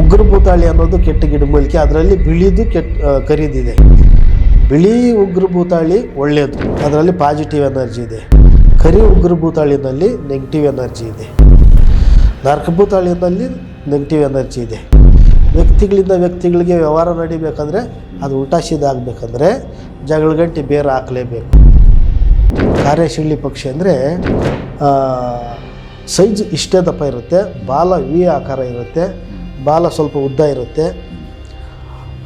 ಉಗ್ರ ಭೂತಾಳಿ ಅನ್ನೋದು ಕೆಟ್ಟ ಗಿಡಮೂಲಿಕೆ ಅದರಲ್ಲಿ ಬಿಳಿದು ಕೆಟ್ಟ ಕರಿದಿದೆ. ಬಿಳಿ ಉಗ್ರ ಭೂತಾಳಿ ಒಳ್ಳೆಯದು ಅದರಲ್ಲಿ ಪಾಸಿಟಿವ್ ಎನರ್ಜಿ ಇದೆ. ಕರಿ ಉಗ್ರ ಭೂತಾಳಿನಲ್ಲಿ ನೆಗೆಟಿವ್ ಎನರ್ಜಿ ಇದೆ. ನರ್ಕ ಭೂತಾಳಿನಲ್ಲಿ ನೆಗೆಟಿವ್ ಎನರ್ಜಿ ಇದೆ. ವ್ಯಕ್ತಿಗಳಿಂದ ವ್ಯಕ್ತಿಗಳಿಗೆ ವ್ಯವಹಾರ ನಡಿಬೇಕಂದ್ರೆ ಅದು ಉಲ್ಟಾ ಸೀದಾ ಆಗಬೇಕಂದ್ರೆ ಜಗಳ ಗಂಟೆ ಬೇರೆ ಹಾಕಲೇಬೇಕು. ಕಾರ್ಯಶೀಲಿ ಪಕ್ಷಿ ಅಂದರೆ ಸೈಜ್ ಇಷ್ಟೇ ದಪ್ಪ ಇರುತ್ತೆ, ಬಾಲ ವಿ ಆಕಾರ ಇರುತ್ತೆ ಬಾಲ ಸ್ವಲ್ಪ ಉದ್ದ ಇರುತ್ತೆ.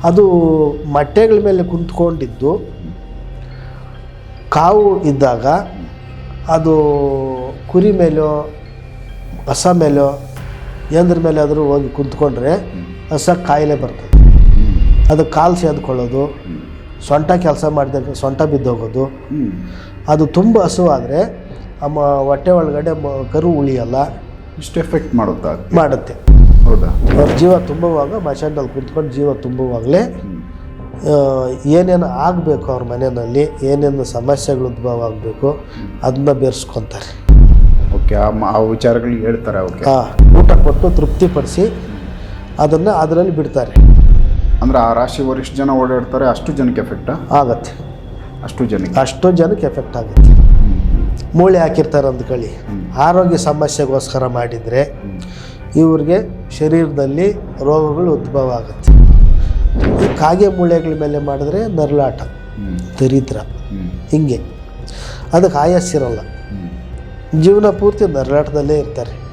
ಅದು ಮೊಟ್ಟೆಗಳ ಮೇಲೆ ಕುಂತ್ಕೊಂಡಿದ್ದು. ಕಾವು ಇದ್ದಾಗ ಅದು ಕುರಿ ಮೇಲೋ ಹಸ ಮೇಲೋ ಎಂದ್ರ ಮೇಲೆ ಆದರೂ ಹೋಗಿ ಕುಂತ್ಕೊಂಡ್ರೆ ಹಸ ಕಾಯಿಲೆ ಬರ್ತದೆ. ಅದು ಕಾಲು ಸೇದ್ಕೊಳ್ಳೋದು ಸೊಂಟ ಕೆಲಸ ಮಾಡಿದಾಗ ಸೊಂಟ ಬಿದ್ದೋಗೋದು. ಅದು ತುಂಬ ಹಸುವಾದರೆ ಅಮ್ಮ ಹೊಟ್ಟೆ ಒಳಗಡೆ ಕರು ಉಳಿಯಲ್ಲ. ಇಷ್ಟು ಎಫೆಕ್ಟ್ ಮಾಡುತ್ತಾ? ಮಾಡುತ್ತೆ. ಹೌದಾ? ಅವ್ರ ಜೀವ ತುಂಬುವಾಗ ಮಶಾಂಡಲ್ಲಿ ಕುತ್ಕೊಂಡು ಜೀವ ತುಂಬುವಾಗಲೇ ಏನೇನು ಆಗಬೇಕು ಅವ್ರ ಮನೆಯಲ್ಲಿ ಏನೇನು ಸಮಸ್ಯೆಗಳು ಉದ್ಭವ ಆಗಬೇಕು ಅದನ್ನ ಬೆರೆಸ್ಕೊತಾರೆ. ಓಕೆ ಆ ವಿಚಾರಗಳು ಹೇಳ್ತಾರೆ ಓಕೆ ಹಾಂ ಊಟ ಕೊಟ್ಟು ತೃಪ್ತಿಪಡಿಸಿ ಅದನ್ನು ಅದರಲ್ಲಿ ಬಿಡ್ತಾರೆ. ಅಂದ್ರೆ ಆ ರಾಶಿ ವರಿಷ್ಠ ಜನ ಓಡಾಡ್ತಾರೆ ಅಷ್ಟು ಜನಕ್ಕೆ ಎಫೆಕ್ಟ್ ಆಗತ್ತೆ. ಅಷ್ಟು ಜನಕ್ಕೆ. ಅಷ್ಟು ಜನಕ್ಕೆ ಎಫೆಕ್ಟ್ ಆಗುತ್ತೆ. ಮೂಳೆ ಹಾಕಿರ್ತಾರೆ ಅಂದ್ಕೊಳ್ಳಿ ಆರೋಗ್ಯ ಸಮಸ್ಯೆಗೋಸ್ಕರ ಮಾಡಿದರೆ ಇವ್ರಿಗೆ ಶರೀರದಲ್ಲಿ ರೋಗಗಳು ಉದ್ಭವ ಆಗುತ್ತೆ ಈ ಕಾಗೆ ಮೂಳೆಗಳ ಮೇಲೆ ಮಾಡಿದ್ರೆ ನರಳಾಟ ದರಿದ್ರ ಹಿಂಗೆ. ಅದಕ್ಕೆ ಆಯಾಸಿರಲ್ಲ ಜೀವನ ಪೂರ್ತಿ ನರಳಾಟದಲ್ಲೇ ಇರ್ತಾರೆ.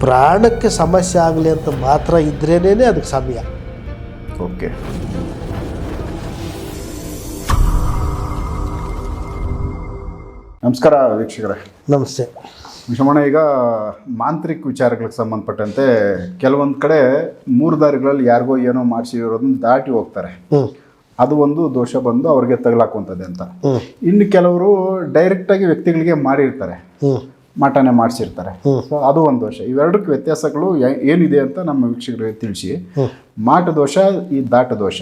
ಪ್ರಾಣಕ್ಕೆ ಸಮಸ್ಯೆ ಆಗಲಿ ಅಂತ ಮಾತ್ರ ಇದ್ರೇನೇ ಅದಕ್ಕೆ ಸಮಯ. ಓಕೆ. ನಮಸ್ಕಾರ ವೀಕ್ಷಕರೇ. ನಮಸ್ತೆ. ವಿಷಮಣ ಈಗ ಮಾಂತ್ರಿಕ ವಿಚಾರಗಳಿಗೆ ಸಂಬಂಧಪಟ್ಟಂತೆ ಕೆಲವೊಂದು ಕಡೆ ಮೂರು ದಾರಿಗಳಲ್ಲಿ ಯಾರಿಗೋ ಏನೋ ಮಾಡಿಸಿರೋದನ್ನ ದಾಟಿ ಹೋಗ್ತಾರೆ. ಅದು ಒಂದು ದೋಷ ಬಂದು ಅವ್ರಿಗೆ ತಗಲಾಕುವಂಥದ್ದು ಅಂತ. ಇನ್ನು ಕೆಲವರು ಡೈರೆಕ್ಟಾಗಿ ವ್ಯಕ್ತಿಗಳಿಗೆ ಮಾಡಿರ್ತಾರೆ. ಮಟನೆ ಮಾಡಿಸಿರ್ತಾರೆ. ಸೊ ಅದು ಒಂದು ದೋಷ. ಇವೆರಡಕ್ಕೆ ವ್ಯತ್ಯಾಸಗಳು ಏನಿದೆ ಅಂತ ನಮ್ಮ ವೀಕ್ಷಕರಿಗೆ ತಿಳಿಸಿ. ಮಾಟ ದೋಷ ಈ ದಾಟ ದೋಷ.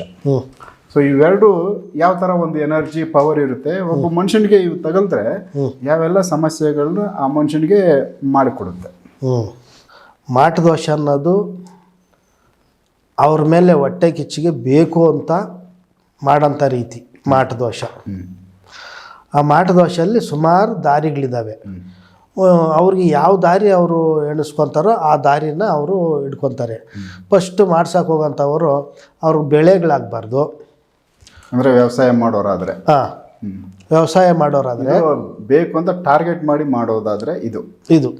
ಸೊ ಇವೆರಡು ಯಾವ ತರ ಒಂದು ಎನರ್ಜಿ ಪವರ್ ಇರುತ್ತೆ ಒಬ್ಬ ಮನುಷ್ಯನಿಗೆ ಇವು ತಗಲ್ದ್ರೆ ಯಾವೆಲ್ಲ ಸಮಸ್ಯೆಗಳನ್ನ ಆ ಮನುಷ್ಯನಿಗೆ ಮಾಡಿಕೊಡುತ್ತೆ. ಹ್ಞೂ ಮಾಟದೋಷ ಅನ್ನೋದು ಅವ್ರ ಮೇಲೆ ಹೊಟ್ಟೆ ಕಿಚ್ಚಿಗೆ ಬೇಕು ಅಂತ ಮಾಡೋಂಥ ರೀತಿ ಮಾಟ ದೋಷ. ಆ ಮಾಟದೋಷಲ್ಲಿ ಸುಮಾರು ದಾರಿಗಳಿದ್ದಾವೆ ಅವ್ರಿಗೆ ಯಾವ ದಾರಿ ಅವರು ಎಣಿಸ್ಕೊತಾರೋ ಆ ದಾರಿನ ಅವರು ಇಟ್ಕೊತಾರೆ ಫಸ್ಟ್ ಮಾಡ್ಸಕ್ಕೆ ಹೋಗೋಂಥವರು ಅವ್ರಿಗೆ ಬೆಳೆಗಳಾಗಬಾರ್ದು. ಅಂದ್ರೆ ವ್ಯವಸಾಯ ಮಾಡೋರಾದ್ರೆ. ಹಾಂ. ವ್ಯವಸಾಯ ಮಾಡೋರಾದರೆ ಬೇಕು ಅಂತ ಟಾರ್ಗೆಟ್ ಮಾಡಿ ಮಾಡೋದಾದ್ರೆ ಇದು. ಇದು.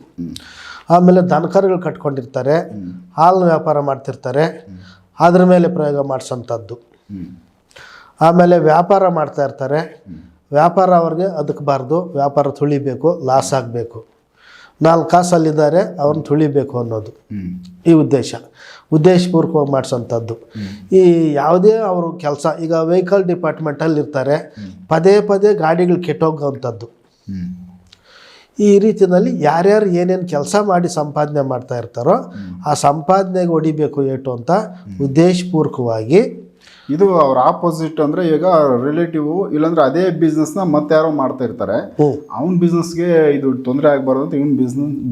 ಆಮೇಲೆ ದನಕರುಗಳು ಕಟ್ಕೊಂಡಿರ್ತಾರೆ. ಹಾಲು ವ್ಯಾಪಾರ ಮಾಡ್ತಿರ್ತಾರೆ. ಅದ್ರ ಮೇಲೆ ಪ್ರಯೋಗ ಮಾಡಿಸೋಂಥದ್ದು. ಆಮೇಲೆ ವ್ಯಾಪಾರ ಮಾಡ್ತಾ ಇರ್ತಾರೆ. ವ್ಯಾಪಾರ ಅವ್ರಿಗೆ ಅದಕ್ಕಬಾರ್ದು ವ್ಯಾಪಾರ ತುಳಿಬೇಕು ಲಾಸ್ ಆಗಬೇಕು. ನಾಲ್ಕು ಕಾಸಲ್ಲಿದ್ದಾರೆ, ಅವ್ರನ್ನ ತುಳಿಬೇಕು ಅನ್ನೋದು. ಈ ಉದ್ದೇಶ. ಉದ್ದೇಶಪೂರ್ವಕವಾಗಿ ಮಾಡಿಸೋಂಥದ್ದು. ಈ ಯಾವುದೇ ಅವರು ಕೆಲಸ, ಈಗ ವೆಹಿಕಲ್ ಡಿಪಾರ್ಟ್ಮೆಂಟಲ್ಲಿ ಇರ್ತಾರೆ ಪದೇ ಪದೇ ಗಾಡಿಗಳು ಕೆಟ್ಟೋಗೋವಂಥದ್ದು ಈ ರೀತಿಯಲ್ಲಿ ಯಾರ್ಯಾರು ಏನೇನು ಕೆಲಸ ಮಾಡಿ ಸಂಪಾದನೆ ಮಾಡ್ತಾ ಇರ್ತಾರೋ, ಆ ಸಂಪಾದನೆಗೆ ಹೊಡಿಬೇಕು ಏಟು ಅಂತ ಉದ್ದೇಶಪೂರ್ವಕವಾಗಿ ಇದು ಅವ್ರ ಆಪೋಸಿಟ್ ಅಂದ್ರೆ ಈಗ ರಿಲೇಟಿವ್ ಇಲ್ಲಾಂದ್ರೆ ಅದೇ ಬಿಸ್ನೆಸ್ನ ಮತ್ತೆ ಯಾರೋ ಮಾಡ್ತಾ ಇರ್ತಾರೆ. ಅವ್ನ ಬಿಸ್ನೆಸ್ ಬಿಸ್ನೆಸ್ಗೆ ಇದು ತೊಂದರೆ ಆಗ್ಬಾರ್ದು ಅಂತ ಇವನ್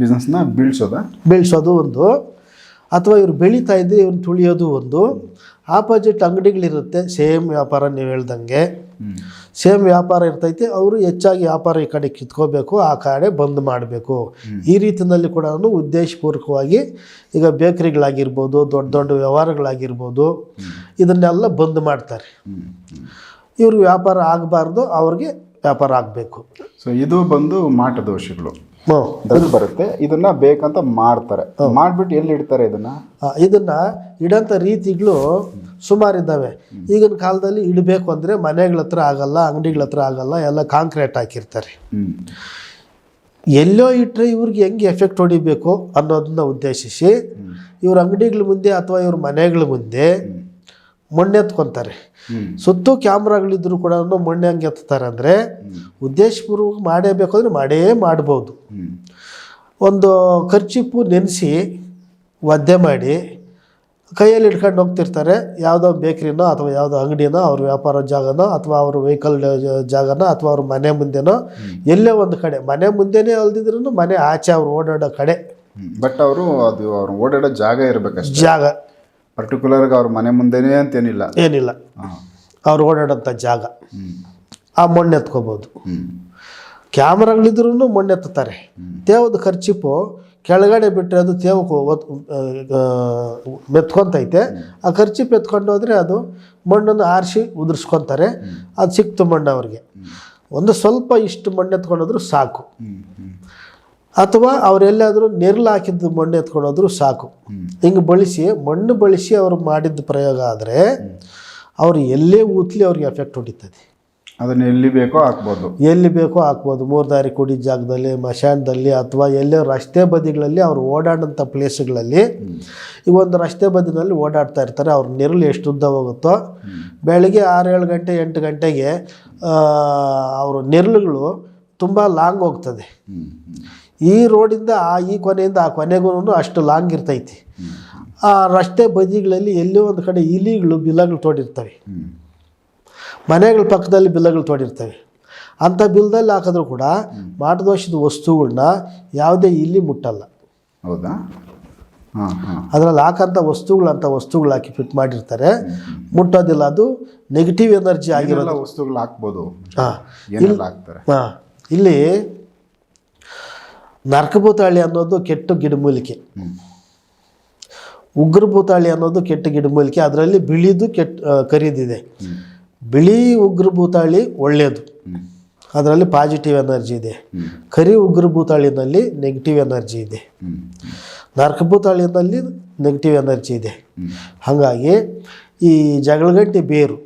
ಬಿಸ್ನೆಸ್ನ ಬೀಳ್ಸೋದ. ಬೀಳ್ಸೋದು ಒಂದು. ಅಥವಾ ಇವ್ರು ಬೆಳೀತಾ ಇದ್ರೆ ಇವ್ನು ತುಳಿಯೋದು ಒಂದು. ಆಪೋಸಿಟ್ ಅಂಗಡಿಗಳಿರುತ್ತೆ ಸೇಮ್ ವ್ಯಾಪಾರ ನೀವು ಹೇಳ್ದಂಗೆ. ಸೇಮ್ ವ್ಯಾಪಾರ ಇರ್ತೈತಿ, ಅವರು ಹೆಚ್ಚಾಗಿ ವ್ಯಾಪಾರ ಈ ಕಡೆ ಕಿತ್ಕೋಬೇಕು, ಆ ಕಡೆ ಬಂದ್ ಮಾಡಬೇಕು. ಈ ರೀತಿಯಲ್ಲಿ ಕೂಡ ಉದ್ದೇಶಪೂರ್ವಕವಾಗಿ ಈಗ ಬೇಕರಿಗಳಾಗಿರ್ಬೋದು, ದೊಡ್ಡ ದೊಡ್ಡ ವ್ಯವಹಾರಗಳಾಗಿರ್ಬೋದು, ಇದನ್ನೆಲ್ಲ ಬಂದ್ ಮಾಡ್ತಾರೆ. ಇವರು ವ್ಯಾಪಾರ ಆಗಬಾರ್ದು, ಅವ್ರಿಗೆ ವ್ಯಾಪಾರ ಆಗಬೇಕು. ಸೊ ಇದು ಬಂದು ಮಾಟ ದೋಷಗಳು. ಅದು ಬರುತ್ತೆ. ಇದನ್ನ ಬೇಕಂತ ಮಾಡ್ತಾರೆ. ಮಾಡ್ಬಿಟ್ಟು ಎಲ್ಲಿ ಇಡ್ತಾರೆ ಇದನ್ನ? ಇದನ್ನ ಇಡಂತ ರೀತಿಗಳು ಸುಮಾರಿದ್ದಾವೆ. ಈಗಿನ ಕಾಲದಲ್ಲಿ ಇಡಬೇಕು ಅಂದರೆ ಮನೆಗಳ ಹತ್ರ ಆಗಲ್ಲ ಅಂಗಡಿಗಳ ಹತ್ರ ಆಗಲ್ಲ ಎಲ್ಲ ಕಾಂಕ್ರೀಟ್ ಹಾಕಿರ್ತಾರೆ. ಎಲ್ಲೋ ಇಟ್ಟರೆ ಇವ್ರಿಗೆ ಹೆಂಗೆ ಎಫೆಕ್ಟ್ ಹೊಡಿಬೇಕು ಅನ್ನೋದನ್ನ ಉದ್ದೇಶಿಸಿ ಇವ್ರ ಅಂಗಡಿಗಳ ಮುಂದೆ ಅಥವಾ ಇವ್ರ ಮನೆಗಳ ಮುಂದೆ ಮಣ್ಣೆತ್ಕೊತಾರೆ ಎತ್ಕೊತಾರೆ. ಸುತ್ತು ಕ್ಯಾಮ್ರಾಗಳಿದ್ರು ಕೂಡ ಮಣ್ಣು ಹಂಗೆ ಎತ್ತಾರೆ ಅಂದರೆ ಉದ್ದೇಶಪೂರ್ವಕ ಮಾಡೇಬೇಕು ಅಂದರೆ ಮಾಡೇ ಮಾಡ್ಬೋದು. ಒಂದು ಖರ್ಚಿಪ್ಪು ನೆನೆಸಿ ಒದ್ದೆ ಮಾಡಿ ಕೈಯಲ್ಲಿ ಇಟ್ಕೊಂಡು ಹೋಗ್ತಿರ್ತಾರೆ. ಯಾವುದೋ ಬೇಕ್ರಿನೋ ಅಥವಾ ಯಾವುದೋ ಅಂಗಡಿನೋ ಅವ್ರ ವ್ಯಾಪಾರ ಜಾಗನೋ ಅಥವಾ ಅವ್ರ ವೆಹಿಕಲ್ ಜಾಗನೋ ಅಥವಾ ಅವ್ರ ಮನೆ ಮುಂದೆನೋ ಎಲ್ಲೇ ಒಂದು ಕಡೆ. ಮನೆ ಮುಂದೆನೇ ಅಲ್ದಿದ್ರು ಮನೆ ಆಚೆ ಅವ್ರು ಓಡಾಡೋ ಕಡೆ. ಬಟ್ ಅವರು ಅದು ಅವ್ರು ಓಡಾಡೋ ಜಾಗ ಇರಬೇಕು ಜಾಗ. ಪರ್ಟಿಕ್ಯುಲರ್ಗೆ ಅವ್ರ ಮನೆ ಮುಂದೆನೇ ಅಂತೇನಿಲ್ಲ. ಏನಿಲ್ಲ. ಅವ್ರು ಓಡಾಡೋಂಥ ಜಾಗ. ಆ ಮಣ್ಣು ಎತ್ಕೋಬೋದು. ಕ್ಯಾಮ್ರಾಗಳಿದ್ರೂ ಮಣ್ಣು ಎತ್ತುತ್ತಾರೆ. ತೇವದ ಖರ್ಚಿಪು ಕೆಳಗಡೆ ಬಿಟ್ಟರೆ ಅದು ತೇವಕ್ಕೆ ಮೆತ್ಕೊತೈತೆ. ಆ ಖರ್ಚಿಪ್ ಎತ್ಕೊಂಡು ಹೋದರೆ ಅದು ಮಣ್ಣನ್ನು ಆರಿಸಿ ಉದುರಿಸ್ಕೊತಾರೆ. ಅದು ಸಿಕ್ತು ಮಣ್ಣು ಅವ್ರಿಗೆ. ಒಂದು ಸ್ವಲ್ಪ ಇಷ್ಟು ಮಣ್ಣು ಎತ್ಕೊಂಡೋದ್ರೂ ಸಾಕು. ಅಥವಾ ಅವರೆಲ್ಲಾದರೂ ನೆರಳು ಹಾಕಿದ್ದು ಮಣ್ಣು ಎತ್ಕೊಂಡೋದ್ರು ಸಾಕು. ಹಿಂಗೆ ಬಳಸಿ ಮಣ್ಣು ಬಳಸಿ ಅವರು ಮಾಡಿದ ಪ್ರಯೋಗ ಆದರೆ ಅವರು ಎಲ್ಲೇ ಊತ್ಲಿ ಅವ್ರಿಗೆ ಎಫೆಕ್ಟ್ ಹೊಡಿತದೆ. ಅದನ್ನು ಎಲ್ಲಿ ಬೇಕೋ ಹಾಕ್ಬೋದು. ಎಲ್ಲಿ ಬೇಕೋ ಹಾಕ್ಬೋದು. ಮೂರು ದಾರಿ ಕುಡಿ ಜಾಗದಲ್ಲಿ ಮಶಾನದಲ್ಲಿ ಅಥವಾ ಎಲ್ಲೇ ರಸ್ತೆ ಬದಿಗಳಲ್ಲಿ ಅವ್ರು ಓಡಾಡೋಂಥ ಪ್ಲೇಸ್ಗಳಲ್ಲಿ ಈಗ ಒಂದು ರಸ್ತೆ ಬದಿನಲ್ಲಿ ಓಡಾಡ್ತಾ ಇರ್ತಾರೆ. ಅವ್ರ ನೆರಳು ಎಷ್ಟು ಉದ್ದ ಹೋಗುತ್ತೋ. ಬೆಳಗ್ಗೆ ಆರು ಏಳು ಗಂಟೆ ಎಂಟು ಗಂಟೆಗೆ ಅವರು ನೆರಳುಗಳು ತುಂಬ ಲಾಂಗ್ ಹೋಗ್ತದೆ. ಈ ರೋಡಿಂದ ಆ ಈ ಕೊನೆಯಿಂದ ಆ ಕೊನೆಗೂ ಅಷ್ಟು ಲಾಂಗ್ ಇರ್ತೈತಿ. ಆ ರಸ್ತೆ ಬದಿಗಳಲ್ಲಿ ಎಲ್ಲೋ ಒಂದು ಕಡೆ ಇಲಿಗಳು ಬಿಲಗಳು ತೋಡಿರ್ತವೆ. ಮನೆಗಳ ಪಕ್ಕದಲ್ಲಿ ಬಿಲ್ಲಗಳು ತೋಡಿರ್ತವೆ. ಅಂಥ ಬಿಲ್ದಲ್ಲಿ ಹಾಕಿದ್ರು ಕೂಡ ಮಾಟದೋಷದ ವಸ್ತುಗಳನ್ನ ಯಾವುದೇ ಇಲ್ಲಿ ಮುಟ್ಟಲ್ಲ. ಹೌದಾ? ಅದರಲ್ಲಿ ಹಾಕಂಥ ವಸ್ತುಗಳು ಅಂಥ ವಸ್ತುಗಳು ಹಾಕಿ ಫಿಟ್ ಮಾಡಿರ್ತಾರೆ. ಮುಟ್ಟೋದಿಲ್ಲ ಅದು ನೆಗೆಟಿವ್ ಎನರ್ಜಿ ಆಗಿರೋದು. ಏನೆಲ್ಲ ವಸ್ತುಗಳು ಹಾಕ್ಬೋದು? ಹಾಂ. ಇಲ್ಲಿ ಹಾಕ್ತಾರೆ? ಹಾಂ. ಇಲ್ಲಿ ನರಕಭೂತಾಳಿ ಅನ್ನೋದು ಕೆಟ್ಟ ಗಿಡಮೂಲಿಕೆ. ಉಗ್ರ ಉಗ್ರಭೂತಾಳಿ ಅನ್ನೋದು ಕೆಟ್ಟ ಗಿಡಮೂಲಿಕೆ. ಅದರಲ್ಲಿ ಬಿಳಿದು ಕೆಟ್ಟ ಕರೀದಿದೆ. ಬಿಳಿ ಉಗ್ರಭೂತಾಳಿ ಒಳ್ಳೆಯದು. ಅದರಲ್ಲಿ ಪಾಸಿಟಿವ್ ಎನರ್ಜಿ ಇದೆ. ಕರಿ ಕರಿ ಉಗ್ರಭೂತಾಳಿನಲ್ಲಿ ನೆಗೆಟಿವ್ ಎನರ್ಜಿ ಇದೆ. ನರಕಭೂತಾಳಿನಲ್ಲಿ ನೆಗೆಟಿವ್ ಎನರ್ಜಿ ಇದೆ. ಹಾಗಾಗಿ ಈ ಜಗಳಗಟ್ಟಿ ಬೇರು.